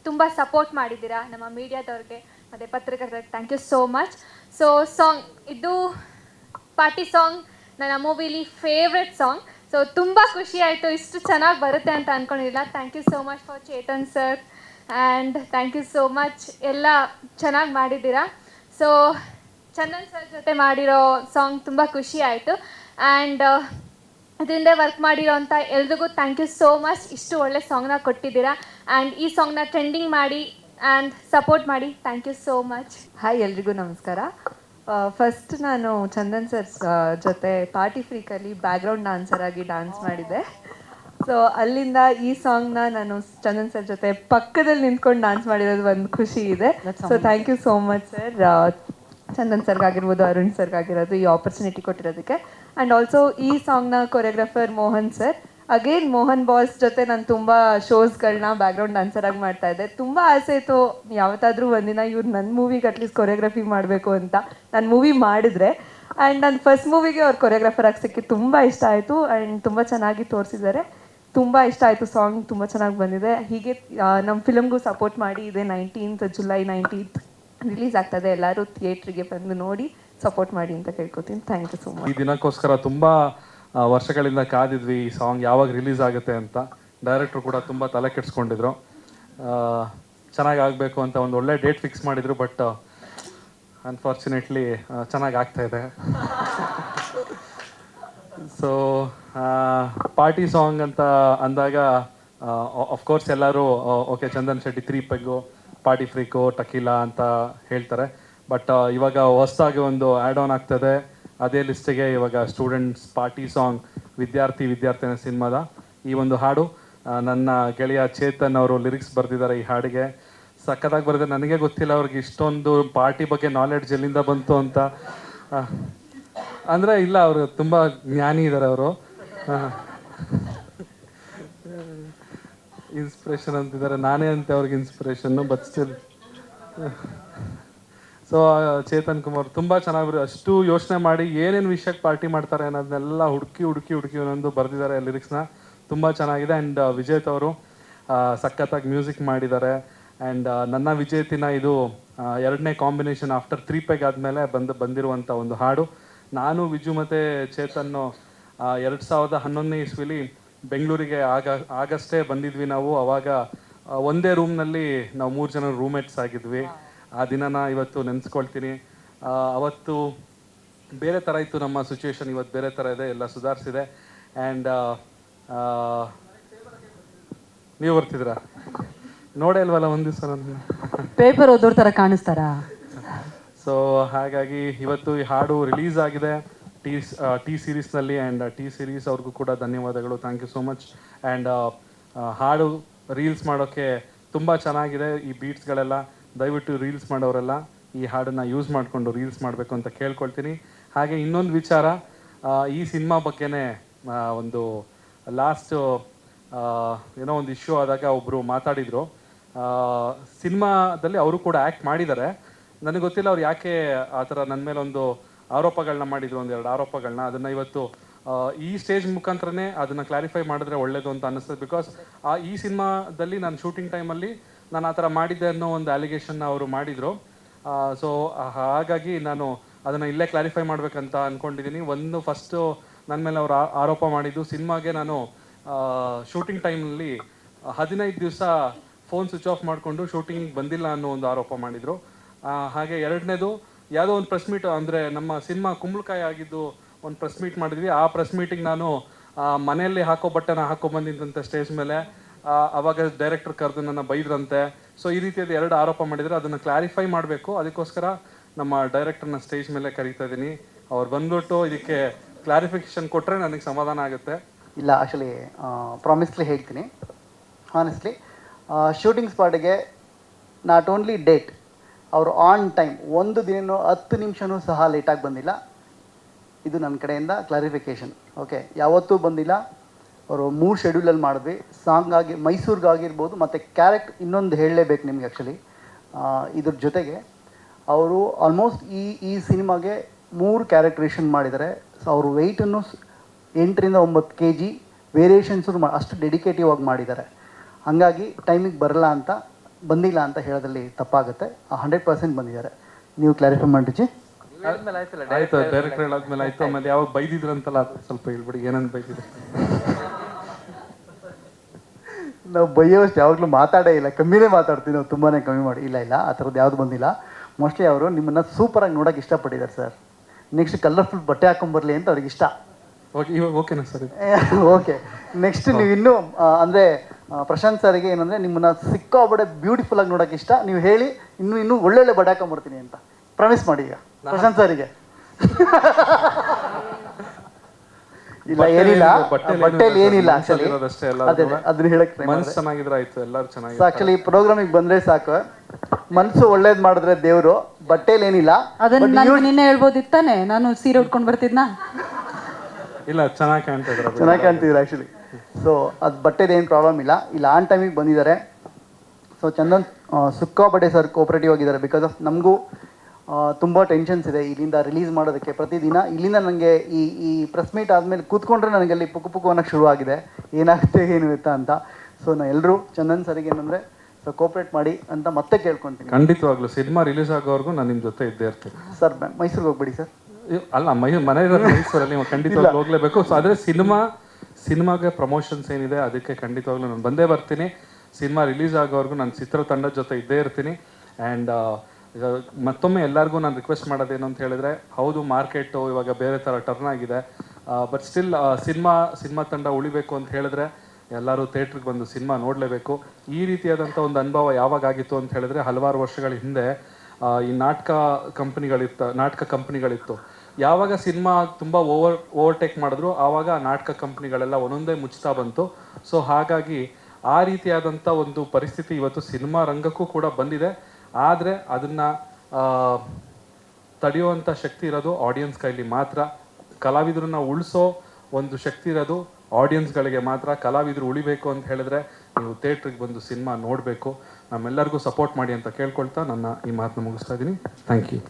Speaker 17: ತುಂಬ ಸಪೋರ್ಟ್ ಮಾಡಿದ್ದೀರಾ ನಮ್ಮ ಮೀಡಿಯಾದವ್ರಿಗೆ. ಮತ್ತು ಪತ್ರಕರ್ತರಿಗೆ thank you so much so song ಇದು ಪಾರ್ಟಿ ಸಾಂಗ್ ನನ್ನ ಮೂವಿಲಿ ಫೇವ್ರೆಟ್ ಸಾಂಗ್ ಸೊ ತುಂಬ ಖುಷಿ ಆಯಿತು, ಇಷ್ಟು ಚೆನ್ನಾಗಿ ಬರುತ್ತೆ ಅಂತ ಅಂದ್ಕೊಂಡಿಲ್ಲ thank you so much for Chetan sir and thank you so much ಎಲ್ಲ ಚೆನ್ನಾಗಿ ಮಾಡಿದ್ದೀರಾ. ಸೊ ಚಂದನ್ ಸರ್ ಜೊತೆ ಮಾಡಿರೋ ಸಾಂಗ್ ತುಂಬ ಖುಷಿ ಆಯಿತು. ಆ್ಯಂಡ್ ಇದರಿಂದ ವರ್ಕ್ ಮಾಡಿರೋಂಥ ಎಲ್ರಿಗೂ ಥ್ಯಾಂಕ್ ಯು ಸೋ ಮಚ್ ಇಷ್ಟು ಒಳ್ಳೆ ಸಾಂಗ್ನ ಕೊಟ್ಟಿದ್ದೀರಾ. ಆ್ಯಂಡ್ ಈ ಸಾಂಗ್ನ ಟ್ರೆಂಡಿಂಗ್ ಮಾಡಿ ಆ್ಯಂಡ್ ಸಪೋರ್ಟ್ ಮಾಡಿ. Thank you so much
Speaker 18: hi ಎಲ್ರಿಗೂ ನಮಸ್ಕಾರ. ಫಸ್ಟ್ ನಾನು ಚಂದನ್ ಸರ್ ಜೊತೆ ಪಾರ್ಟಿ ಫ್ರೀಕಲ್ಲಿ ಬ್ಯಾಕ್ಗ್ರೌಂಡ್ ಡಾನ್ಸರ್ ಆಗಿ ಡಾನ್ಸ್ ಮಾಡಿದ್ದೆ. ಸೊ ಅಲ್ಲಿಂದ ಈ ಸಾಂಗ್ನ ನಾನು ಚಂದನ್ ಸರ್ ಜೊತೆ ಪಕ್ಕದಲ್ಲಿ ನಿಂತ್ಕೊಂಡು ಡಾನ್ಸ್ ಮಾಡಿರೋದು ಒಂದು ಖುಷಿ ಇದೆ. So thank you so much sir Chandan ಸರ್ಗಾಗಿರ್ಬೋದು Arun ಸರ್ಗಾಗಿರೋದು ಈ ಆಪರ್ಚುನಿಟಿ ಕೊಟ್ಟಿರೋದಕ್ಕೆ. ಆ್ಯಂಡ್ ಆಲ್ಸೋ ಈ ಸಾಂಗ್ನ choreographer Mohan sir again Mohan boss ಜೊತೆ ನಾನು ತುಂಬ ಶೋಸ್ಗಳನ್ನ ಬ್ಯಾಕ್ಗ್ರೌಂಡ್ ಡಾನ್ಸರ್ ಆಗಿ ಮಾಡ್ತಾ ಇದ್ದೆ. ತುಂಬ ಆಸೆ ಇತ್ತು, ಯಾವತ್ತಾದರೂ ಒಂದಿನ ಇವ್ರು ನನ್ನ ಮೂವಿಗೆ ಅಟ್ಲೀಸ್ಟ್ ಕೊರಿಯೋಗ್ರಫಿ ಮಾಡಬೇಕು ಅಂತ ನಾನು ಮೂವಿ ಮಾಡಿದ್ರೆ. ಆ್ಯಂಡ್ ನನ್ನ ಫಸ್ಟ್ ಮೂವಿಗೆ ಅವ್ರು ಕೊರಿಯೋಗ್ರಾಫರ್ ಆಗಿ ಸಿಕ್ಕಿ ತುಂಬ ಇಷ್ಟ ಆಯಿತು ಆ್ಯಂಡ್ ತುಂಬ ಚೆನ್ನಾಗಿ ತೋರಿಸಿದ್ದಾರೆ. ತುಂಬ ಇಷ್ಟ ಆಯಿತು ಸಾಂಗ್ ತುಂಬ ಚೆನ್ನಾಗಿ ಬಂದಿದೆ. ಹೀಗೆ ನಮ್ಮ ಫಿಲಮ್ಗೂ ಸಪೋರ್ಟ್ ಮಾಡಿ ಇದೆ ನೈನ್ಟೀನ್ತ್ ಜುಲೈ ನೈನ್ಟೀನ್ತ್ ರಿಲೀಸ್ ಆಗ್ತದೆ. ಎಲ್ಲರೂ ಥಿಯೇಟ್ರಿಗೆ ಬಂದು ನೋಡಿ ಸಪೋರ್ಟ್ ಮಾಡಿ ಅಂತ ಕೇಳ್ಕೊತೀನಿ. ಥ್ಯಾಂಕ್ ಯು ಸೊ ಮಚ್
Speaker 10: ಈ ದಿನಕ್ಕೋಸ್ಕರ ತುಂಬ ವರ್ಷಗಳಿಂದ ಕಾದಿದ್ವಿ. ಈ ಸಾಂಗ್ ಯಾವಾಗ ರಿಲೀಸ್ ಆಗುತ್ತೆ ಅಂತ ಡೈರೆಕ್ಟ್ರು ಕೂಡ ತುಂಬ ತಲೆ ಕೆಡಿಸ್ಕೊಂಡಿದ್ರು. ಚೆನ್ನಾಗಿ ಆಗಬೇಕು ಅಂತ ಒಂದು ಒಳ್ಳೆ ಡೇಟ್ ಫಿಕ್ಸ್ ಮಾಡಿದ್ರು ಬಟ್ ಅನ್ಫಾರ್ಚುನೇಟ್ಲಿ ಚೆನ್ನಾಗಿ ಆಗ್ತಾ ಇದೆ. ಸೊ ಪಾರ್ಟಿ ಸಾಂಗ್ ಅಂತ ಅಂದಾಗ ಅಫ್ಕೋರ್ಸ್ ಎಲ್ಲರೂ okay Chandan Shetty three peg party freak tequila ಅಂತ ಹೇಳ್ತಾರೆ. ಬಟ್ ಇವಾಗ ಹೊಸದಾಗಿ ಒಂದು ಆ್ಯಡ್ ಆನ್ ಆಗ್ತದೆ. ಅದೇ ಲಿಸ್ಟಿಗೆ ಇವಾಗ ಸ್ಟೂಡೆಂಟ್ಸ್ ಪಾರ್ಟಿ ಸಾಂಗ್ ವಿದ್ಯಾರ್ಥಿ, ವಿದ್ಯಾರ್ಥಿನ ಸಿನಿಮಾದ ಈ ಒಂದು ಹಾಡು. ನನ್ನ ಗೆಳೆಯ ಚೇತನ್ ಅವರು ಲಿರಿಕ್ಸ್ ಬರೆದಿದ್ದಾರೆ ಈ ಹಾಡಿಗೆ.
Speaker 19: ಸಖತ್ತಾಗಿ ಬರೆದ ನನಗೆ ಗೊತ್ತಿಲ್ಲ ಅವ್ರಿಗೆ ಇಷ್ಟೊಂದು ಪಾರ್ಟಿ ಬಗ್ಗೆ ನಾಲೆಡ್ಜ್ ಎಲ್ಲಿಂದ ಬಂತು ಅಂತ. ಅಂದರೆ ಅಂದ್ರೆ ಇಲ್ಲ, ಅವರು ತುಂಬ ಜ್ಞಾನಿ ಇದ್ದಾರೆ ಅವರು. ಇನ್ಸ್ಪಿರೇಷನ್ ಅಂತಿದ್ದಾರೆ. ನಾನೇ ಅಂತ ಅವ್ರಿಗೆ inspiration but still so Chetan Kumar ತುಂಬಾ ಚೆನ್ನಾಗಿ ಅಷ್ಟು ಯೋಚನೆ ಮಾಡಿ ಏನೇನು ವಿಷಯಕ್ಕೆ ಪಾರ್ಟಿ ಮಾಡ್ತಾರೆ ಅನ್ನೋದನ್ನೆಲ್ಲ ಹುಡುಕಿ ಹುಡುಕಿ ಹುಡುಕಿ ಒಂದೊಂದು ಬರೆದಿದ್ದಾರೆ ಲಿರಿಕ್ಸ್ನ. ತುಂಬ ಚೆನ್ನಾಗಿದೆ. ಆ್ಯಂಡ್ ವಿಜೇತ್ ಅವರು ಸಖತ್ತಾಗಿ ಮ್ಯೂಸಿಕ್ ಮಾಡಿದ್ದಾರೆ. ಆ್ಯಂಡ್ ನನ್ನ ವಿಜೇತಿನ ಇದು ಎರಡನೇ ಕಾಂಬಿನೇಷನ್ ಆಫ್ಟರ್ ತ್ರೀ ಪೆಗ್ ಆದಮೇಲೆ ಬಂದು ಬಂದಿರುವಂಥ ಒಂದು ಹಾಡು. ನಾನು, ವಿಜು ಮತ್ತು ಚೇತನ್ನು ಎರಡು ಸಾವಿರದ ಹನ್ನೊಂದನೇ ಇಸ್ವಿಲಿ ಬೆಂಗಳೂರಿಗೆ ಆಗ ಆಗಷ್ಟೇ ಬಂದಿದ್ವಿ ನಾವು. ಅವಾಗ ಒಂದೇ ರೂಮ್ನಲ್ಲಿ ನಾವು ಮೂರು ಜನ ರೂಮ್ಮೇಟ್ಸ್ ಆಗಿದ್ವಿ. ಆ ದಿನನ ಇವತ್ತು ನೆನೆಸ್ಕೊಳ್ತೀನಿ. ಅವತ್ತು ಬೇರೆ ಥರ ಇತ್ತು ನಮ್ಮ ಸಿಚುವೇಶನ್ ಇವತ್ತು ಬೇರೆ ಥರ ಇದೆ ಎಲ್ಲ ಸುಧಾರಿಸಿದೆ. ಆ್ಯಂಡ್ ನೀವು ಬರ್ತಿದ್ದೀರಾ? ನೋಡೇ ಇಲ್ವಲ್ಲ ಒಂದು ದಿವಸ ನನ್ನ
Speaker 7: ಪೇಪರ್ ಓದೋರ್ ಥರ ಕಾಣಿಸ್ತಾರಾ?
Speaker 19: ಸೊ ಹಾಗಾಗಿ ಇವತ್ತು ಈ ಹಾಡು ರಿಲೀಸ್ ಆಗಿದೆ. ಟಿ ಟಿ ಸೀರೀಸ್ನಲ್ಲಿ ಆ್ಯಂಡ್ ಟಿ ಸೀರೀಸ್ ಅವ್ರಿಗೂ ಕೂಡ ಧನ್ಯವಾದಗಳು. Thank you so much and ಹಾಡು ರೀಲ್ಸ್ ಮಾಡೋಕ್ಕೆ ತುಂಬ ಚೆನ್ನಾಗಿದೆ ಈ ಬೀಟ್ಸ್ಗಳೆಲ್ಲ ದಯವಿಟ್ಟು ರೀಲ್ಸ್ ಮಾಡೋರೆಲ್ಲ ಈ ಹಾಡನ್ನು ಯೂಸ್ ಮಾಡಿಕೊಂಡು ರೀಲ್ಸ್ ಮಾಡಬೇಕು ಅಂತ ಕೇಳ್ಕೊಳ್ತೀನಿ. ಹಾಗೆ ಇನ್ನೊಂದು ವಿಚಾರ ಈ ಸಿನಿಮಾ ಬಗ್ಗೆನೇ ಒಂದು ಲಾಸ್ಟು ಏನೋ ಒಂದು ಇಶ್ಯೂ ಆದಾಗ ಒಬ್ಬರು ಮಾತಾಡಿದರು. ಸಿನಿಮಾದಲ್ಲಿ ಅವರು ಕೂಡ ಆ್ಯಕ್ಟ್ ಮಾಡಿದ್ದಾರೆ. ನನಗೆ ಗೊತ್ತಿಲ್ಲ ಅವ್ರು ಯಾಕೆ ಆ ಥರ ನನ್ನ ಮೇಲೆ ಒಂದು ಆರೋಪಗಳನ್ನ ಮಾಡಿದ್ರು, ಒಂದೆರಡು ಆರೋಪಗಳನ್ನ ಅದನ್ನು ಇವತ್ತು ಈ ಸ್ಟೇಜ್ ಮುಖಾಂತರನೇ ಅದನ್ನು ಕ್ಲಾರಿಫೈ ಮಾಡಿದ್ರೆ ಒಳ್ಳೇದು ಅಂತ ಅನಿಸ್ತದೆ ಬಿಕಾಸ್ ಆ, ಈ ಸಿನಿಮಾದಲ್ಲಿ ನಾನು ಶೂಟಿಂಗ್ ಟೈಮಲ್ಲಿ ನಾನು ಆ ಥರ ಮಾಡಿದ್ದೆ ಅನ್ನೋ ಒಂದು ಅಲಿಗೇಷನ್ನ ಅವರು ಮಾಡಿದರು. ಸೊ ಹಾಗಾಗಿ ನಾನು ಅದನ್ನು ಇಲ್ಲೇ ಕ್ಲಾರಿಫೈ ಮಾಡಬೇಕಂತ ಅಂದ್ಕೊಂಡಿದ್ದೀನಿ ಒಂದು ಫಸ್ಟು ನನ್ನ ಮೇಲೆ ಅವರು ಆರೋಪ ಮಾಡಿದ್ದು, ಸಿನಿಮಾಗೆ ನಾನು ಶೂಟಿಂಗ್ ಟೈಮ್ನಲ್ಲಿ ಹದಿನೈದು ದಿವಸ ಫೋನ್ ಸ್ವಿಚ್ ಆಫ್ ಮಾಡಿಕೊಂಡು ಶೂಟಿಂಗ್ ಬಂದಿಲ್ಲ ಅನ್ನೋ ಒಂದು ಆರೋಪ ಮಾಡಿದರು. ಹಾಗೆ ಎರಡನೇದು ಯಾವುದೋ ಒಂದು ಪ್ರೆಸ್ ಮೀಟ್ ಅಂದರೆ ನಮ್ಮ ಸಿನಿಮಾ ಕುಂಬಳಕಾಯಿ ಆಗಿದ್ದು ಒಂದು ಪ್ರೆಸ್ ಮೀಟ್ ಮಾಡಿದ್ವಿ. ಆ ಪ್ರೆಸ್ ಮೀಟಿಂಗ್ ನಾನು ಮನೆಯಲ್ಲಿ ಹಾಕೋ ಬಟ್ಟೆನ ಹಾಕೋ ಬಂದಿದ್ದಂತೆ ಸ್ಟೇಜ್ ಮೇಲೆ. ಅವಾಗ ಡೈರೆಕ್ಟರ್ ಕರೆದು ನನ್ನ ಬೈದ್ರಂತೆ. ಸೊ ಈ ರೀತಿಯಾದ ಎರಡು ಆರೋಪ ಮಾಡಿದರೆ ಅದನ್ನು ಕ್ಲಾರಿಫೈ ಮಾಡಬೇಕು. ಅದಕ್ಕೋಸ್ಕರ ನಮ್ಮ ಡೈರೆಕ್ಟರ್ನ ಸ್ಟೇಜ್ ಮೇಲೆ ಕರೀತಾ ಇದ್ದೀನಿ. ಅವ್ರು ಬಂದ್ಬಿಟ್ಟು ಇದಕ್ಕೆ ಕ್ಲಾರಿಫಿಕೇಶನ್ ಕೊಟ್ಟರೆ ನನಗೆ ಸಮಾಧಾನ ಆಗುತ್ತೆ.
Speaker 5: ಇಲ್ಲ ಆ್ಯಕ್ಚುಲಿ ಪ್ರಾಮಿಸ್ಲಿ ಹೇಳ್ತೀನಿ. ಹಾನೆಸ್ಟ್ಲಿ ಶೂಟಿಂಗ್ ಸ್ಪಾಟಿಗೆ ನಾಟ್ ಓನ್ಲಿ ಡೇಟ್ ಅವರು ಆನ್ ಟೈಮ್ ಒಂದು ದಿನನೂ ಹತ್ತು ನಿಮಿಷನೂ ಸಹ ಲೇಟಾಗಿ ಬಂದಿಲ್ಲ. ಇದು ನನ್ನ ಕಡೆಯಿಂದ ಕ್ಲಾರಿಫಿಕೇಷನ್ ಓಕೆ ಯಾವತ್ತೂ ಬಂದಿಲ್ಲ. ಅವರು ಮೂರು ಶೆಡ್ಯೂಲಲ್ಲಿ ಮಾಡಿದ್ವಿ. ಸಾಂಗ್ ಆಗಿ ಮೈಸೂರಿಗಾಗಿರ್ಬೋದು ಮತ್ತು ಕ್ಯಾರೆಕ್ಟ್ ಇನ್ನೊಂದು ಹೇಳಲೇಬೇಕು ನಿಮ್ಗೆ ಆ್ಯಕ್ಚುಲಿ ಇದ್ರ ಜೊತೆಗೆ ಅವರು ಆಲ್ಮೋಸ್ಟ್ ಈ ಈ ಸಿನಿಮಾಗೆ ಮೂರು ಕ್ಯಾರೆಕ್ಟ್ರೇಷನ್ ಮಾಡಿದ್ದಾರೆ. ಸೊ ಅವರು ವೆಯ್ಟನ್ನು ಎಂಟರಿಂದ ಒಂಬತ್ತು ಕೆ ಜಿ ವೇರಿಯೇಷನ್ಸು ಅಷ್ಟು ಡೆಡಿಕೇಟಿವ್ ಆಗಿ ಮಾಡಿದ್ದಾರೆ. ಹಾಗಾಗಿ ಟೈಮಿಗೆ ಬರಲ್ಲ ಅಂತ ಬಂದಿಲ್ಲ ಅಂತ ಹೇಳೋದ್ರಲ್ಲಿ ತಪ್ಪಾಗುತ್ತೆ. ಹಂಡ್ರೆಡ್ ಪರ್ಸೆಂಟ್ ಬಂದಿದ್ದಾರೆ. ನೀವು ಕ್ಲಾರಿಫೈ ಮಾಡಿಜಿ
Speaker 19: ಆಯ್ತು ಡೈರೆಕ್ಟರ್ ಹೇಳಾದ್ಮೇಲೆ. ಆಯ್ತು. ಆಮೇಲೆ ಯಾವಾಗ ಬೈದಿದ್ರಂತಲ್ಲ ಸ್ವಲ್ಪ ಹೇಳ್ಬಿಡಿ ಏನಂತ ಬೈದಿದ್ರು? <laughs>
Speaker 5: ನಾವು ಬೈಯೋಷ್ಟು ಯಾವಾಗಲೂ ಮಾತಾಡೇ ಇಲ್ಲ. ಕಮ್ಮಿನೇ ಮಾತಾಡ್ತೀವಿ ನಾವು ತುಂಬಾ ಕಮ್ಮಿ ಮಾಡಿ. ಇಲ್ಲ ಇಲ್ಲ ಆ ಥರದ್ದು ಯಾವುದು ಬಂದಿಲ್ಲ. ಮೋಸ್ಟ್ಲಿ ಅವರು ನಿಮ್ಮನ್ನು ಸೂಪರಾಗಿ ನೋಡೋಕೆ ಇಷ್ಟಪಟ್ಟಿದ್ದಾರೆ ಸರ್ ನೆಕ್ಸ್ಟ್ ಕಲರ್ಫುಲ್ ಬಟ್ಟೆ ಹಾಕೊಂಬರ್ಲಿ ಅಂತ ಅವ್ರಿಗೆ ಇಷ್ಟ.
Speaker 19: ಓಕೆ ಓಕೆನಾ ಸರ್?
Speaker 5: ಓಕೆ ನೆಕ್ಸ್ಟ್ ನೀವು ಇನ್ನೂ ಅಂದ್ರೆ ಪ್ರಶಾಂತ್ ಸರ್ಗೆ ಏನಂದ್ರೆ ನಿಮ್ಮನ್ನ ಸಿಕ್ಕಾಬಡೆ ಬ್ಯೂಟಿಫುಲ್ ಆಗಿ ನೋಡೋಕೆ ಇಷ್ಟ. ನೀವು ಹೇಳಿ ಇನ್ನು ಇನ್ನೂ ಒಳ್ಳೊಳ್ಳೆ ಬಡಾಕ ಮಾಡ್ತೀನಿ ಅಂತ. ಪ್ರಾಮಿಸ್ ಮಾಡಿ ಈಗ ಪ್ರಶಾಂತ್ ಸರ್ಗೆ. ಇಲ್ಲ ಏನಿಲ್ಲ. ಬಟ್ಟೆಲಿ ಏನಿಲ್ಲ ಆಕ್ಚುಲಿ ಅದನ್ನ ಹೇಳಕ್ try
Speaker 19: ಮನಸ್ಸು ಚೆನ್ನಾಗಿದ್ರೆ ಆಯ್ತು ಎಲ್ಲರೂ ಚೆನ್ನಾಗಿ
Speaker 5: ಆಕ್ಚುಲಿ ಪ್ರೋಗ್ರಾಮಿಗೆ ಬಂದ್ರೆ ಸಾಕು. ಮನಸ್ಸು ಒಳ್ಳೇದ್ ಮಾಡಿದ್ರೆ ದೇವ್ರು ಬಟ್ಟೆಲಿ ಏನಿಲ್ಲ.
Speaker 7: ಅದನ್ನ ನಿನ್ನೆ ಹೇಳ್ಬೋದಿತ್ತಾನೆ? ನಾನು ಸೀರೆ ಉಟ್ಕೊಂಡು ಬರ್ತಿದ್ನಾ?
Speaker 19: ಇಲ್ಲ ಚೆನ್ನಾಗಿ ಕಾಣ್ತಾ ಇದ್ರ
Speaker 5: ಚೆನ್ನಾಗಿ ಕಾಣ್ತಿದ್ರು ಆ್ಯಕ್ಚುಲಿ ಸೊ ಅದು ಬಟ್ಟೆದು ಏನು ಪ್ರಾಬ್ಲಮ್ ಇಲ್ಲ. ಇಲ್ಲ ಆನ್ ಟೈಮಿಗೆ ಬಂದಿದ್ದಾರೆ ಸೊ ಚಂದನ್ ಸುಕ್ಕಾಪಟ್ಟೆ ಸರ್ ಕೋಪರೇಟಿವ್ ಆಗಿದ್ದಾರೆ ಬಿಕಾಸ್ ಆಫ್ ನಮಗೂ ತುಂಬ ಟೆನ್ಷನ್ಸ್ ಇದೆ ಇಲ್ಲಿಂದ ರಿಲೀಸ್ ಮಾಡೋದಕ್ಕೆ ಪ್ರತಿದಿನ. ಇಲ್ಲಿಂದ ನನಗೆ ಈ ಈ ಪ್ರೆಸ್ ಮೀಟ್ ಆದಮೇಲೆ ಕೂತ್ಕೊಂಡ್ರೆ ನನಗೆ ಅಲ್ಲಿ ಪುಕ್ಕು ಪುಕ್ಕು ಅನ್ನೋಕ್ಕೆ ಶುರು ಆಗಿದೆ ಏನಾಗುತ್ತೆ ಏನು ಇತ್ತ ಅಂತ. ಸೊ ನಾನು ಎಲ್ಲರೂ ಚಂದನ್ ಸರಿಗೆ ಏನಂದರೆ ಸೊ ಕೋಪರೇಟ್ ಮಾಡಿ ಅಂತ ಮತ್ತೆ ಕೇಳ್ಕೊತೀನಿ.
Speaker 19: ಖಂಡಿತವಾಗ್ಲೂ ಸಿನಿಮಾ ರಿಲೀಸ್ ಆಗೋವರೆಗೂ ನಾನು ನಿಮ್ಮ ಜೊತೆ ಇದ್ದೇ ಇರ್ತೀನಿ.
Speaker 5: ಸರ್ ಮೈಸೂರಿಗೆ ಹೋಗ್ಬಿಡಿ ಸರ್.
Speaker 19: ಅಲ್ಲ ಮೈ ಮನೆ ಮೈಸೂರಲ್ಲಿ ನೀವು ಖಂಡಿತವಾಗ್ಲೂ ಹೋಗ್ಲೇಬೇಕು. ಸೊ ಆದರೆ ಸಿನಿಮಾ ಸಿನಿಮಾಗೆ ಪ್ರಮೋಷನ್ಸ್ ಏನಿದೆ, ಅದಕ್ಕೆ ಖಂಡಿತವಾಗ್ಲೂ ನಾನು ಬಂದೇ ಬರ್ತೀನಿ. ಸಿನಿಮಾ ರಿಲೀಸ್ ಆಗೋವರೆಗೂ ನಾನು ಚಿತ್ರತಂಡದ ಜೊತೆ ಇದ್ದೇ ಇರ್ತೀನಿ. ಆ್ಯಂಡ್ ಮತ್ತೊಮ್ಮೆ ಎಲ್ಲರಿಗೂ ನಾನು ರಿಕ್ವೆಸ್ಟ್ ಮಾಡೋದೇನು ಅಂತ ಹೇಳಿದ್ರೆ, ಹೌದು ಮಾರ್ಕೆಟು ಇವಾಗ ಬೇರೆ ಥರ ಟರ್ನ್ ಆಗಿದೆ. ಬಟ್ ಸ್ಟಿಲ್ ಸಿನಿಮಾ ಸಿನಿಮಾ ತಂಡ ಉಳಿಬೇಕು ಅಂತ ಹೇಳಿದ್ರೆ, ಎಲ್ಲರೂ ಥಿಯೇಟ್ರಿಗೆ ಬಂದು ಸಿನಿಮಾ ನೋಡಲೇಬೇಕು. ಈ ರೀತಿಯಾದಂಥ ಒಂದು ಅನುಭವ ಯಾವಾಗ ಆಗಿತ್ತು ಅಂತ ಹೇಳಿದ್ರೆ, ಹಲವಾರು ವರ್ಷಗಳ ಹಿಂದೆ ಈ ನಾಟಕ ಕಂಪ್ನಿಗಳಿತ್ತು ನಾಟಕ ಕಂಪ್ನಿಗಳಿತ್ತು ಯಾವಾಗ ಸಿನಿಮಾ ತುಂಬ ಓವರ್, ಓವರ್ಟೇಕ್ ಮಾಡಿದ್ರು ಆವಾಗ ನಾಟಕ ಕಂಪ್ನಿಗಳೆಲ್ಲ ಒಂದೊಂದೇ ಮುಚ್ಚುತ್ತಾ ಬಂತು. ಸೊ ಹಾಗಾಗಿ ಆ ರೀತಿಯಾದಂಥ ಒಂದು ಪರಿಸ್ಥಿತಿ ಇವತ್ತು ಸಿನಿಮಾ ರಂಗಕ್ಕೂ ಕೂಡ ಬಂದಿದೆ. ಆದರೆ ಅದನ್ನು ತಡೆಯುವಂಥ ಶಕ್ತಿ ಇರೋದು ಆಡಿಯನ್ಸ್ ಕೈಲಿ ಮಾತ್ರ. ಕಲಾವಿದರನ್ನ ಉಳಿಸೋ ಒಂದು ಶಕ್ತಿ ಇರೋದು ಆಡಿಯನ್ಸ್ಗಳಿಗೆ ಮಾತ್ರ. ಕಲಾವಿದರು ಉಳಿಬೇಕು ಅಂತ ಹೇಳಿದ್ರೆ ನೀವು ಥಿಯೇಟ್ರಿಗೆ ಬಂದು ಸಿನಿಮಾ ನೋಡಬೇಕು. ನಮ್ಮೆಲ್ಲರಿಗೂ ಸಪೋರ್ಟ್ ಮಾಡಿ ಅಂತ ಕೇಳ್ಕೊಳ್ತಾ ನನ್ನ ಈ ಮಾತನ್ನ ಮುಗಿಸ್ತಾ ಇದ್ದೀನಿ. Thank you